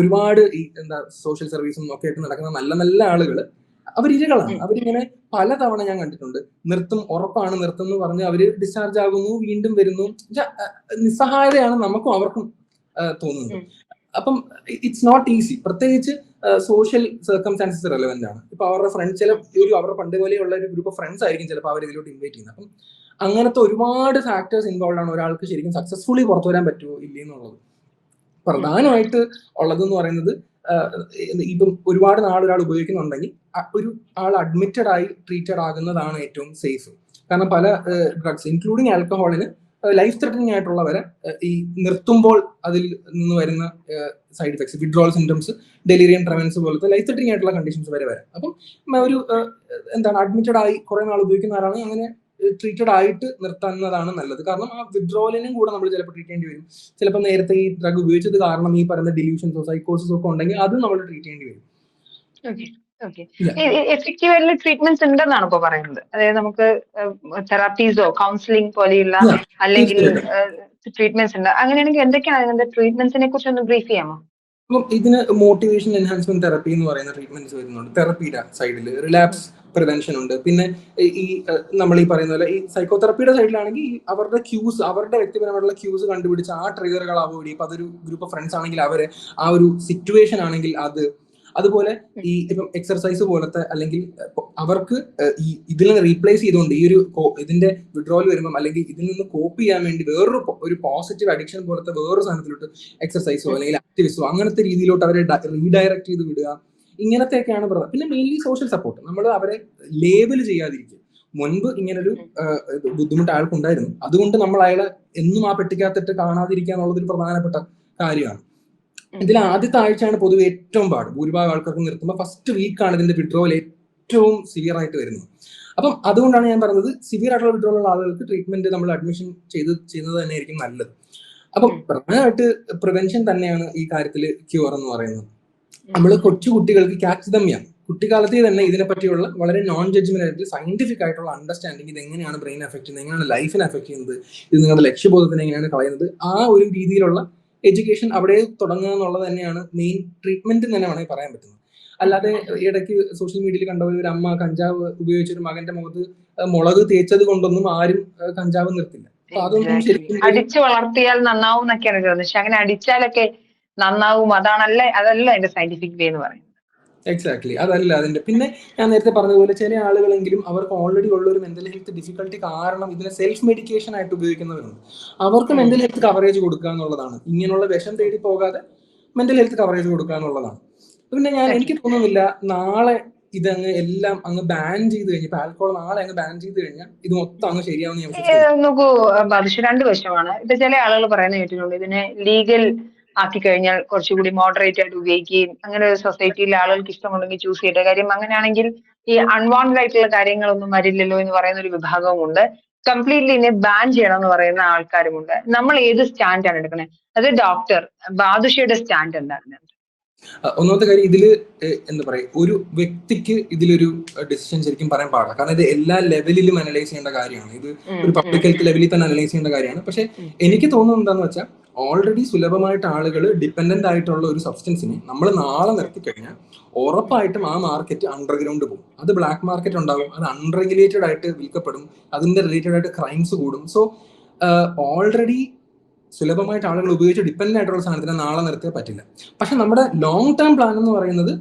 ഒരുപാട് ഈ എന്താ സോഷ്യൽ സർവീസും ഒക്കെ ആയിട്ട് നടക്കുന്ന നല്ല നല്ല ആളുകൾ അവർ ഇരകളാണ്. അവരിങ്ങനെ പല തവണ ഞാൻ കണ്ടിട്ടുണ്ട്. നൃത്തം ഉറപ്പാണ് നൃത്തം എന്ന് പറഞ്ഞ് അവർ ഡിസ്ചാർജ് ആകുന്നു വീണ്ടും വരുന്നു. നിസ്സഹായതയാണ് നമുക്കും അവർക്കും തോന്നുന്നത്. അപ്പം ഇറ്റ്സ് നോട്ട് ഈസി പ്രത്യേകിച്ച് സോഷ്യൽ സർക്കംസ്റ്റാൻസസ് റെലവെന്റ് ആണ്. ഇപ്പൊ അവരുടെ ഫ്രണ്ട്സ് ചില ഒരു അവരുടെ പണ്ട് പോലെയുള്ള ഒരു ഗ്രൂപ്പ് ഓഫ് ഫ്രണ്ട്സ് ആയിരിക്കും ചിലപ്പോൾ അവർ ഇതിലോട്ട് ഇൻവൈറ്റ് ചെയ്യുന്നത്. അപ്പം അങ്ങനത്തെ ഒരുപാട് ഫാക്ടേഴ്സ് ഇൻവോൾവ് ആണ് ഒരാൾക്ക് ശരിക്കും സക്സസ്ഫുള്ളി പുറത്തു വരാൻ പറ്റുമോ ഇല്ലേ എന്നുള്ളത്. പ്രധാനമായിട്ട് ഉള്ളതെന്ന് പറയുന്നത് ഇപ്പം ഒരുപാട് നാൾ ഒരാൾ ഉപയോഗിക്കുന്നുണ്ടെങ്കിൽ ഒരു ആൾ അഡ്മിറ്റഡ് ആയി ട്രീറ്റഡ് ആകുന്നതാണ് ഏറ്റവും സേഫ് കാരണം പല ഡ്രഗ്സ് ഇൻക്ലൂഡിങ് ആൽക്കഹോളിന് ലൈഫ് ത്രെറ്റനിങ് ആയിട്ടുള്ളവരെ വരെ ഈ നിർത്തുമ്പോൾ അതിൽ നിന്ന് വരുന്ന side effects withdrawal symptoms delirium tremens പോലത്തെ ലൈഫ് ത്രെറ്റനിങ് ആയിട്ടുള്ള കണ്ടീഷൻസ് വരെ വരാം. അപ്പം ഒരു എന്താണ് അഡ്മിറ്റഡ് ആയി കുറെ നാൾ ഉപയോഗിക്കുന്ന ആളാണ് അങ്ങനെ ട്രീറ്റഡ് ആയിട്ട് നിർത്തുന്നതാണ് നല്ലത്. കാരണം ആ വിഡ്രോലിനും കൂടെ നമ്മൾ ചിലപ്പോൾ ട്രീറ്റ് ചെയ്യേണ്ടി വരും. ചിലപ്പോൾ നേരത്തെ ഈ ഡ്രഗ് ഉപയോഗിച്ചത് കാരണം ഈ പറയുന്ന ഡിലൂഷൻസോ സൈക്കോസിസോ ഒക്കെ ഉണ്ടെങ്കിൽ അത് നമ്മൾ ട്രീറ്റ് ചെയ്യേണ്ടി വരും. ഓക്കെ. എഫക്റ്റീവ് ആയിട്ടുള്ള ട്രീറ്റ്മെന്റ്സ് ഉണ്ടെന്നാണ് ഇപ്പൊ പറയുന്നത്. അതായത് നമുക്ക് തെറാപ്പീസോ കൗൺസിലിംഗ് പോലെയുള്ള അല്ലെങ്കിൽ ട്രീറ്റ്മെന്റ്സ് ഉണ്ട്. അങ്ങനെയാണെങ്കിൽ എന്തൊക്കെയാണ് അതിന്റെ ട്രീറ്റ്മെന്റ്സിനെ കുറിച്ച് ഒന്ന് ബ്രീഫ് ചെയ്യാമോ? അപ്പം ഇതിന് മോട്ടിവേഷൻ എൻഹാൻസ്മെന്റ് തെറപ്പി എന്ന് പറയുന്ന ട്രീറ്റ്മെന്റ്സ് വരുന്നുണ്ട്. തെറപ്പിയുടെ സൈഡിൽ റിലാപ്സ് പ്രിവെൻഷൻ ഉണ്ട്. പിന്നെ ഈ- നമ്മൾ ഈ പറയുന്ന പോലെ ഈ സൈക്കോതെറപ്പിയുടെ സൈഡിലാണെങ്കിൽ അവരുടെ ക്യൂസ് അവരുടെ വ്യക്തിപരമായിട്ടുള്ള ക്യൂസ് കണ്ടുപിടിച്ച് ആ ട്രിഗറുകൾ അവോയ്ഡ് ചെയ്യും അതൊരു ഗ്രൂപ്പ് ഓഫ് ഫ്രണ്ട്സ് ആണെങ്കിൽ അവർ ആ ഒരു സിറ്റുവേഷൻ ആണെങ്കിൽ അത് അതുപോലെ ഈ ഇപ്പം എക്സർസൈസ് പോലത്തെ അല്ലെങ്കിൽ അവർക്ക് ഈ ഇതിൽ നിന്ന് റീപ്ലേസ് ചെയ്തുകൊണ്ട് ഈ ഒരു ഇതിന്റെ വിഡ്രോൽ വരുമ്പം അല്ലെങ്കിൽ ഇതിൽ നിന്ന് കോപ്പ് ചെയ്യാൻ വേണ്ടി വേറൊരു ഒരു പോസിറ്റീവ് അഡിക്ഷൻ പോലത്തെ വേറൊരു സാധനത്തിലോട്ട് എക്സർസൈസോ അല്ലെങ്കിൽ ആക്ടിവിസോ അങ്ങനത്തെ രീതിയിലോട്ട് അവരെ റീഡയറക്ട് ചെയ്ത് വിടുക. ഇങ്ങനത്തെയൊക്കെയാണ് പ്രധാനം. പിന്നെ മെയിൻലി സോഷ്യൽ സപ്പോർട്ട് നമ്മൾ അവരെ ലേബൽ ചെയ്യാതിരിക്കുക. മുൻപ് ഇങ്ങനൊരു ബുദ്ധിമുട്ട് അയാൾക്കുണ്ടായിരുന്നു അതുകൊണ്ട് നമ്മൾ അയാളെ എന്നും ആ പെട്ടിക്കകത്തിട്ട് കാണാതിരിക്കുക എന്നുള്ളത് ഒരു പ്രധാനപ്പെട്ട കാര്യമാണ്. ഇതിൽ ആദ്യത്തെ ആഴ്ചയാണ് പൊതുവെ ഏറ്റവും പാട്. ഭൂരിഭാഗം ആൾക്കാർക്ക് നിർത്തുമ്പോൾ ഫസ്റ്റ് വീക്കാണ് ഇതിന്റെ വിഡ്രോവൽ ഏറ്റവും സിവിയർ ആയിട്ട് വരുന്നത്. അപ്പം അതുകൊണ്ടാണ് ഞാൻ പറഞ്ഞത് സിവിയർ ആയിട്ടുള്ള വിഡ്രോവൽ ഉള്ള ആളുകൾക്ക് ട്രീറ്റ്മെന്റ് നമ്മൾ അഡ്മിഷൻ ചെയ്ത് ചെയ്യുന്നത് തന്നെയായിരിക്കും നല്ലത്. അപ്പം പ്രധാനമായിട്ട് പ്രിവെൻഷൻ തന്നെയാണ് ഈ കാര്യത്തിൽ ക്യൂർ എന്ന് പറയുന്നത്. നമ്മൾ കൊച്ചു കുട്ടികൾക്ക് ക്യാച്ച് ദമ്യം കുട്ടിക്കാലത്തെ തന്നെ ഇതിനെ പറ്റിയുള്ള വളരെ നോൺ ജഡ്ജ്മെന്റ് ആയിട്ട് സയന്റിഫിക് ആയിട്ടുള്ള അണ്ടർസ്റ്റാൻഡിങ് ഇത് എങ്ങനെയാണ് ബ്രെയിൻ എഫക്ട് ചെയ്യുന്നത്? എങ്ങനെയാണ് ലൈഫിനെ എഫക്ട് ചെയ്യുന്നത്? ഇത് നിങ്ങളുടെ ലക്ഷ്യബോധത്തിന് എങ്ങനെയാണ് കളയുന്നത്? ആ ഒരു രീതിയിലുള്ള എഡ്യൂക്കേഷൻ അവിടെ തുടങ്ങുക എന്നുള്ളത് തന്നെയാണ് മെയിൻ ട്രീറ്റ്മെന്റ് തന്നെ വേണമെങ്കിൽ പറയാൻ പറ്റുന്നത്. അല്ലാതെ ഇടയ്ക്ക് സോഷ്യൽ മീഡിയയിൽ കണ്ട ഒരു അമ്മ കഞ്ചാവ് ഉപയോഗിച്ച ഒരു മകന്റെ മുഖത്ത് മുളക് തേച്ചത് കൊണ്ടൊന്നും ആരും കഞ്ചാവ് നിർത്തില്ല. അടിച്ചു വളർത്തിയാൽ നന്നാവും എന്നൊക്കെയാണ് ചോദിച്ചത് പക്ഷെ അങ്ങനെ അടിച്ചാലൊക്കെ നന്നാവും. അതാണല്ലേ അതല്ല അതിന്റെ സയന്റിഫിക് വേ എന്ന് പറയുന്നത്. എക്സാക്ട്ലി അതല്ല അതിന്റെ പിന്നെ ഞാൻ നേരത്തെ പറഞ്ഞതുപോലെ ചില ആളുകളെങ്കിലും അവർക്ക് ഓൾറെഡി ഉള്ള ഒരു മെന്റൽ ഹെൽത്ത് ഡിഫിക്കൽട്ടി കാരണം ഇതിനെ സെൽഫ് മെഡിക്കേഷൻ ആയിട്ട് ഉപയോഗിക്കുന്നവരുണ്ട്. അവർക്ക്. മെന്റൽ ഹെൽത്ത് കവറേജ് കൊടുക്കുക എന്നുള്ളതാണ്. ഇങ്ങനെയുള്ള വിഷം തേടി പോകാതെ മെന്റൽ ഹെൽത്ത് കവറേജ് കൊടുക്കുക എന്നുള്ളതാണ്. പിന്നെ ഞാൻ എനിക്ക് തോന്നുന്നില്ല നാളെ ഇതങ്ങ് എല്ലാം അങ്ങ് ബാൻ ചെയ്ത് കഴിഞ്ഞാൽ ഇപ്പൊ ആൽക്കോൾ നാളെ അങ്ങ് ബാൻ ചെയ്ത് കഴിഞ്ഞാൽ ഇത് മൊത്തം അങ്ങ് വിശ്വസിക്കുന്നു. നോക്കൂ രണ്ട് വശമാണ് ഇപ്പൊ ചില ആളുകൾ പറയുന്ന കേട്ടിട്ടുണ്ട് ഇതിനെ ലീഗൽ ആക്കി കഴിഞ്ഞാൽ കുറച്ചുകൂടി മോഡറേറ്റ് ആയിട്ട് ഉപയോഗിക്കുകയും അങ്ങനെ ഒരു സൊസൈറ്റിയിലെ ആളുകൾക്ക് ഇഷ്ടമുണ്ടെങ്കിൽ ചൂസ് ചെയ്യേണ്ട കാര്യം. അങ്ങനെയാണെങ്കിൽ ഈ അൺവാണ്ടഡ് ആയിട്ടുള്ള കാര്യങ്ങളൊന്നും വരില്ലല്ലോ എന്ന് പറയുന്ന ഒരു വിഭാഗവുമുണ്ട്. കംപ്ലീറ്റ്ലി ഇതിനെ ബാൻ ചെയ്യണം എന്ന് പറയുന്ന ആൾക്കാരുമുണ്ട്. നമ്മൾ ഏത് സ്റ്റാൻഡാണ് എടുക്കുന്നത് അത് ഡോക്ടർ ബാദുഷയുടെ സ്റ്റാൻഡ് എന്താണ് ഒന്നാമത്തെ കാര്യം ഇതിൽ എന്താ പറയാ ഒരു വ്യക്തിക്ക് ഇതിലൊരു ഡിസിഷൻ ശരിക്കും പറയാൻ പാടില്ല. കാരണം ഇത് എല്ലാ ലെവലിലും അനലൈസ് ചെയ്യേണ്ട കാര്യമാണ്. ഇത് ഒരു പബ്ലിക് ഹെൽത്ത് ലെവലിൽ തന്നെ അനലൈസ് ചെയ്യേണ്ട കാര്യമാണ്. പക്ഷെ എനിക്ക് തോന്നുന്നത് എന്താണെന്ന് വെച്ചാൽ ഓൾറെഡി സുലഭമായിട്ട് ആളുകൾ ഡിപ്പെൻഡന്റ് ആയിട്ടുള്ള ഒരു സബ്സ്റ്റൻസിനെ നമ്മൾ നാളെ നിർത്തി കഴിഞ്ഞാൽ ഉറപ്പായിട്ടും ആ മാർക്കറ്റ് അണ്ടർഗ്രൗണ്ട് പോകും. അത് ബ്ലാക്ക് മാർക്കറ്റ് ഉണ്ടാകും അത് അൺറെഗുലേറ്റഡ് ആയിട്ട് വിൽക്കപ്പെടും അതിന്റെ റിലേറ്റഡ് ആയിട്ട് ക്രൈംസ് കൂടും. സോ ഓൾറെഡി സുലഭമായിട്ട് ആളുകൾ ഉപയോഗിച്ച് ഡിപ്പെൻഡന്റ് ആയിട്ടുള്ള സാധനത്തിനെ നാളെ നിർത്തിയാൽ പറ്റില്ല. പക്ഷെ നമ്മുടെ ലോങ് ടേം പ്ലാൻ എന്ന് പറയുന്നത്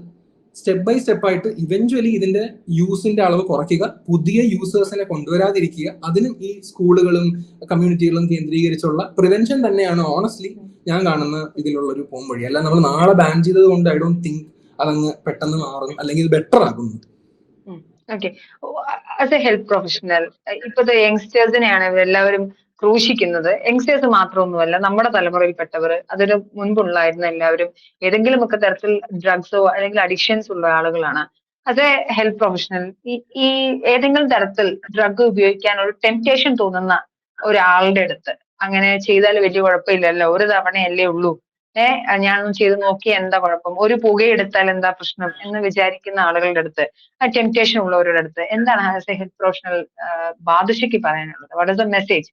സ്റ്റെപ്പ് ബൈ സ്റ്റെപ്പ് ആയിട്ട് ഇവഞ്ച്വലി ഇതിന്റെ യൂസിന്റെ അളവ് കുറയ്ക്കുക. പുതിയ യൂസേഴ്സിനെ കൊണ്ടുവരാതിരിക്കുക. അതിനും ഈ സ്കൂളുകളും കമ്മ്യൂണിറ്റികളും കേന്ദ്രീകരിച്ചുള്ള പ്രിവെൻഷൻ തന്നെയാണ് ഓണസ്റ്റ്ലി ഞാൻ കാണുന്ന ഇതിലുള്ള ഒരു പോം വഴി. അല്ല നമ്മൾ നാളെ ബാൻ ചെയ്തത് കൊണ്ട് ഐ ഡോണ്ട് തിങ്ക് അതങ്ങ് പെട്ടെന്ന് മാറും. അല്ലെങ്കിൽ ബെറ്റർ ആകുന്നു. Okay as a health professional ഇപ്പോഴത്തെ യങ്സ്റ്റേഴ്സിനെയാണ് ഇവരെല്ലാവരും ക്രൂശിക്കുന്നത് യങ്സ്റ്റേഴ്സ് മാത്രമൊന്നുമല്ല നമ്മുടെ തലമുറയിൽപ്പെട്ടവർ. അതിന് മുൻപുള്ളായിരുന്ന എല്ലാവരും. ഏതെങ്കിലും ഏതെങ്കിലുമൊക്കെ തരത്തിൽ ഡ്രഗ്സോ അല്ലെങ്കിൽ അഡിക്ഷൻസ് ഉള്ള ആളുകളാണ്. എ ഹെൽത്ത് പ്രൊഫഷണൽ ഈ ഏതെങ്കിലും തരത്തിൽ ഡ്രഗ് ഉപയോഗിക്കാൻ ഒരു ടെംപ്റ്റേഷൻ തോന്നുന്ന ഒരാളുടെ അടുത്ത് അങ്ങനെ ചെയ്താൽ വലിയ കുഴപ്പമില്ലല്ലോ. ഒരു തവണയല്ലേ ഉള്ളൂ. ഏഹ് ഞാനൊന്നും ചെയ്ത് നോക്കി എന്താ കുഴപ്പം? ഒരു പുകയെടുത്താൽ എന്താ പ്രശ്നം എന്ന് വിചാരിക്കുന്ന ആളുകളുടെ അടുത്ത് ആ ടെംപ്റ്റേഷൻ ഉള്ളവരുടെ അടുത്ത്. എന്താണ് ഹെൽത്ത് പ്രൊഫഷണൽ ബാദുഷയ്ക്ക് പറയാനുള്ളത്? വാട്ട് ഇസ് ദ മെസ്സേജ്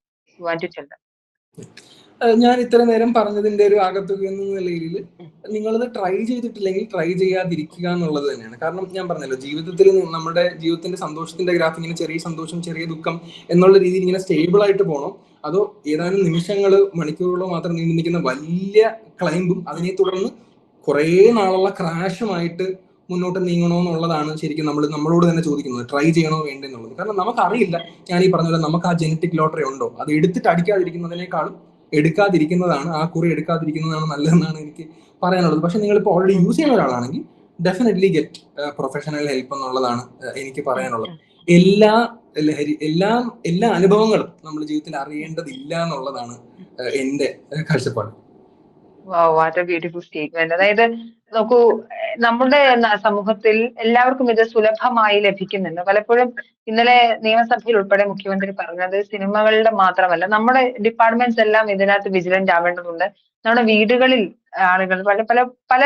ഞാൻ ഇത്ര നേരം പറഞ്ഞതിന്റെ ഒരു ആകത്തുക എന്ന നിലയിൽ നിങ്ങളത് ട്രൈ ചെയ്തിട്ടില്ലെങ്കിൽ ട്രൈ ചെയ്യാതിരിക്കുക എന്നുള്ളത് തന്നെയാണ്. കാരണം ഞാൻ പറഞ്ഞല്ലോ ജീവിതത്തിൽ നമ്മുടെ ജീവിതത്തിന്റെ സന്തോഷത്തിന്റെ ഗ്രാഫ് ഇങ്ങനെ ചെറിയ സന്തോഷം ചെറിയ ദുഃഖം എന്നുള്ള രീതിയിൽ ഇങ്ങനെ സ്റ്റേബിൾ ആയിട്ട് പോകണം അതോ ഏതാനും നിമിഷങ്ങൾ മണിക്കൂറുകളോ മാത്രം നീണ്ടു നിൽക്കുന്ന വലിയ ക്ലൈംബും അതിനെ തുടർന്ന് കുറേ നാളുള്ള ക്രാഷുമായിട്ട് മുന്നോട്ട് നീങ്ങണോ എന്നുള്ളതാണ് ശരിക്കും നമ്മൾ നമ്മളോട് തന്നെ ചോദിക്കുന്നത് ട്രൈ ചെയ്യണോ വേണ്ടേ എന്നുള്ളത് കാരണം നമുക്കറിയില്ല ഞാൻ ഈ പറഞ്ഞ പോലെ നമുക്ക് ആ ജനറ്റിക് ലോട്ടറി ഉണ്ടോ അത് എടുത്തിട്ട് അടിക്കാതിരിക്കുന്നതിനേക്കാളും എടുക്കാതിരിക്കുന്നതാണ് ആ കുറി എടുക്കാതിരിക്കുന്നതാണ് നല്ലതെന്നാണ് എനിക്ക് പറയാനുള്ളത് പക്ഷെ നിങ്ങൾ ഇപ്പോൾ ഓൾറെഡി യൂസ് ചെയ്യുന്ന ഒരാളാണെങ്കിൽ ഡെഫിനറ്റ്ലി ഗെറ്റ് പ്രൊഫഷണൽ ഹെൽപ്പ് എന്നുള്ളതാണ് എനിക്ക് പറയാനുള്ളത് എല്ലാ ലഹരി എല്ലാ എല്ലാ അനുഭവങ്ങളും നമ്മൾ ജീവിതത്തിൽ അറിയേണ്ടതില്ല എന്നുള്ളതാണ് എന്റെ കാഴ്ചപ്പാട് വാട്ട് എ ബ്യൂട്ടിഫുൾ സ്റ്റേറ്റ്മെന്റ് അതായത് നോക്കൂ നമ്മുടെ സമൂഹത്തിൽ എല്ലാവർക്കും ഇത് സുലഭമായി ലഭിക്കുന്നുണ്ട്. പലപ്പോഴും ഇന്നലെ നിയമസഭയിൽ ഉൾപ്പെടെ മുഖ്യമന്ത്രി പറഞ്ഞത് സിനിമകളുടെ മാത്രമല്ല നമ്മുടെ ഡിപ്പാർട്ട്മെന്റ്സ് എല്ലാം ഇതിനകത്ത് വിജിലന്റ് ആവേണ്ടതുണ്ട്. നമ്മുടെ വീടുകളിൽ ആളുകൾ പല പല പല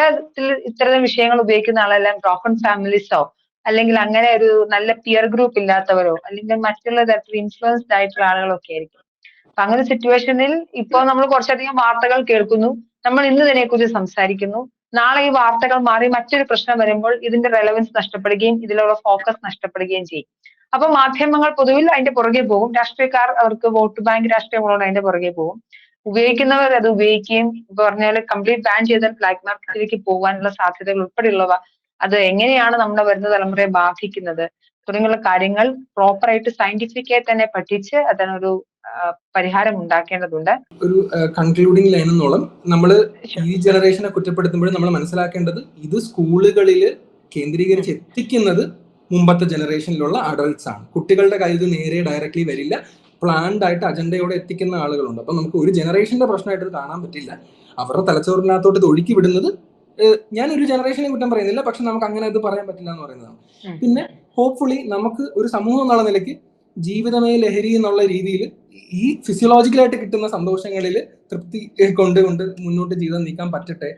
ഇത്തരം വിഷയങ്ങൾ ഉപയോഗിക്കുന്ന ആളെല്ലാം ബ്രോക്കൺ ഫാമിലീസോ അല്ലെങ്കിൽ അങ്ങനെ ഒരു നല്ല പിയർ ഗ്രൂപ്പ് ഇല്ലാത്തവരോ അല്ലെങ്കിൽ മറ്റുള്ള തരത്തിൽ ഇൻഫ്ലുവൻസ്ഡ് ആയിട്ടുള്ള ആളുകളൊക്കെ ആയിരിക്കും. അപ്പൊ അങ്ങനെ സിറ്റുവേഷനിൽ ഇപ്പോൾ നമ്മൾ കുറച്ചധികം വാർത്തകൾ കേൾക്കുന്നു. നമ്മൾ ഇന്ന് ഇതിനെക്കുറിച്ച് സംസാരിക്കുന്നു. നാളെ ഈ വാർത്തകൾ മാറി മറ്റൊരു പ്രശ്നം വരുമ്പോൾ ഇതിന്റെ റെലവൻസ് നഷ്ടപ്പെടുകയും ഇതിലുള്ള ഫോക്കസ് നഷ്ടപ്പെടുകയും ചെയ്യും. അപ്പൊ മാധ്യമങ്ങൾ പൊതുവിൽ അതിന്റെ പുറകെ പോകും. രാഷ്ട്രീയക്കാർ അവർക്ക് വോട്ട് ബാങ്ക് രാഷ്ട്രീയമുള്ളതുകൊണ്ട് അതിന്റെ പുറകെ പോകും. ഉപയോഗിക്കുന്നവർ അത് ഉപയോഗിക്കുകയും പറഞ്ഞാൽ കംപ്ലീറ്റ് ബാൻ ചെയ്താൽ ബ്ലാക്ക് മാർക്കറ്റിലേക്ക് പോകാനുള്ള സാധ്യതകൾ ഉൾപ്പെടെയുള്ളവ അത് എങ്ങനെയാണ് നമ്മുടെ വരുന്ന തലമുറയെ ബാധിക്കുന്നത്? തുടങ്ങിയുള്ള കാര്യങ്ങൾ പ്രോപ്പറായിട്ട് സയന്റിഫിക്കായി തന്നെ പഠിച്ച് അതിനൊരു പരിഹാരം ഉണ്ടാക്കേണ്ടതുണ്ട്. ഒരു കൺക്ലൂഡിംഗ് ലൈൻ എന്നോളം നമ്മൾ ഈ ജനറേഷനെ കുറ്റപ്പെടുത്തുമ്പോൾ നമ്മൾ മനസ്സിലാക്കേണ്ടത് ഇത് സ്കൂളുകളിൽ കേന്ദ്രീകരിച്ച് എത്തിക്കുന്നത് മുമ്പത്തെ ജനറേഷനിലുള്ള അഡൾട്ട്സ് ആണ്. കുട്ടികളുടെ കയ്യിൽ ഇത് നേരെ ഡയറക്ട്ലി വരില്ല. പ്ലാൻഡ് ആയിട്ട് അജണ്ടയോടെ എത്തിക്കുന്ന ആളുകളുണ്ട്. അപ്പൊ നമുക്ക് ഒരു ജനറേഷന്റെ പ്രശ്നമായിട്ട് ഇത് കാണാൻ പറ്റില്ല. അവരുടെ തലച്ചോറിനകത്തോട്ട് ഇത് ഒഴുക്കി വിടുന്നത് ഞാൻ ഒരു ജനറേഷനെ കുറ്റം പറയുന്നില്ല. പക്ഷെ നമുക്ക് അങ്ങനെ ഇത് പറയാൻ പറ്റില്ല എന്ന് പറയുന്നതാണ് പിന്നെ ഹോപ്പ്ഫുള്ളി നമുക്ക് ഒരു സമൂഹം എന്നുള്ള നിലയ്ക്ക് ജീവിതമേ ലഹരി എന്നുള്ള രീതിയിൽ ഈ ഫിസിയോളജിക്കലായിട്ട് കിട്ടുന്ന സന്തോഷങ്ങളിൽ തൃപ്തി കൊണ്ട് കൊണ്ട് മുന്നോട്ട് ജീവിതം നീക്കാൻ പറ്റട്ടെ.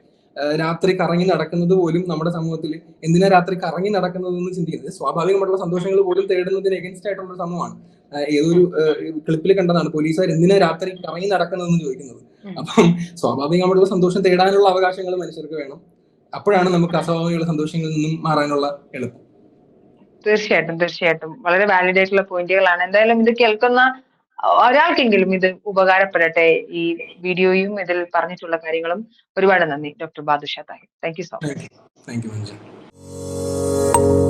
രാത്രി കറങ്ങി നടക്കുന്നത് പോലും നമ്മുടെ സമൂഹത്തിൽ എന്തിനാ രാത്രി കറങ്ങി നടക്കുന്നതെന്ന് ചിന്തിക്കുന്നത്? സ്വാഭാവികമായിട്ടുള്ള സന്തോഷങ്ങൾ പോലും തേടുന്നതിന് എഗൻസ്റ്റ് ആയിട്ടുള്ള സമൂഹമാണ്. ഏതൊരു ക്ലിപ്പിൽ കണ്ടതാണ് പോലീസുകാർ എന്തിനാ രാത്രി കറങ്ങി നടക്കുന്നതെന്ന് ചോദിക്കുന്നത്. അപ്പം സ്വാഭാവികമായിട്ടുള്ള സന്തോഷം തേടാനുള്ള അവകാശങ്ങൾ മനുഷ്യർക്ക് വേണം. അപ്പോഴാണ് നമുക്ക് അസ്വാഭാവികമുള്ള സന്തോഷങ്ങളിൽ നിന്നും മാറാനുള്ള എളുപ്പം. തീർച്ചയായിട്ടും തീർച്ചയായിട്ടും. വളരെ വാലിഡ് ആയിട്ടുള്ള പോയിന്റുകളാണ് എന്തായാലും ഇത് കേൾക്കുന്ന ഒരാൾക്കെങ്കിലും ഇത് ഉപകാരപ്പെടട്ടെ ഈ വീഡിയോയും ഇതിൽ പറഞ്ഞിട്ടുള്ള കാര്യങ്ങളും ഒരുപാട് നന്ദി doctor Badusha Tahir. Thank you so much thank you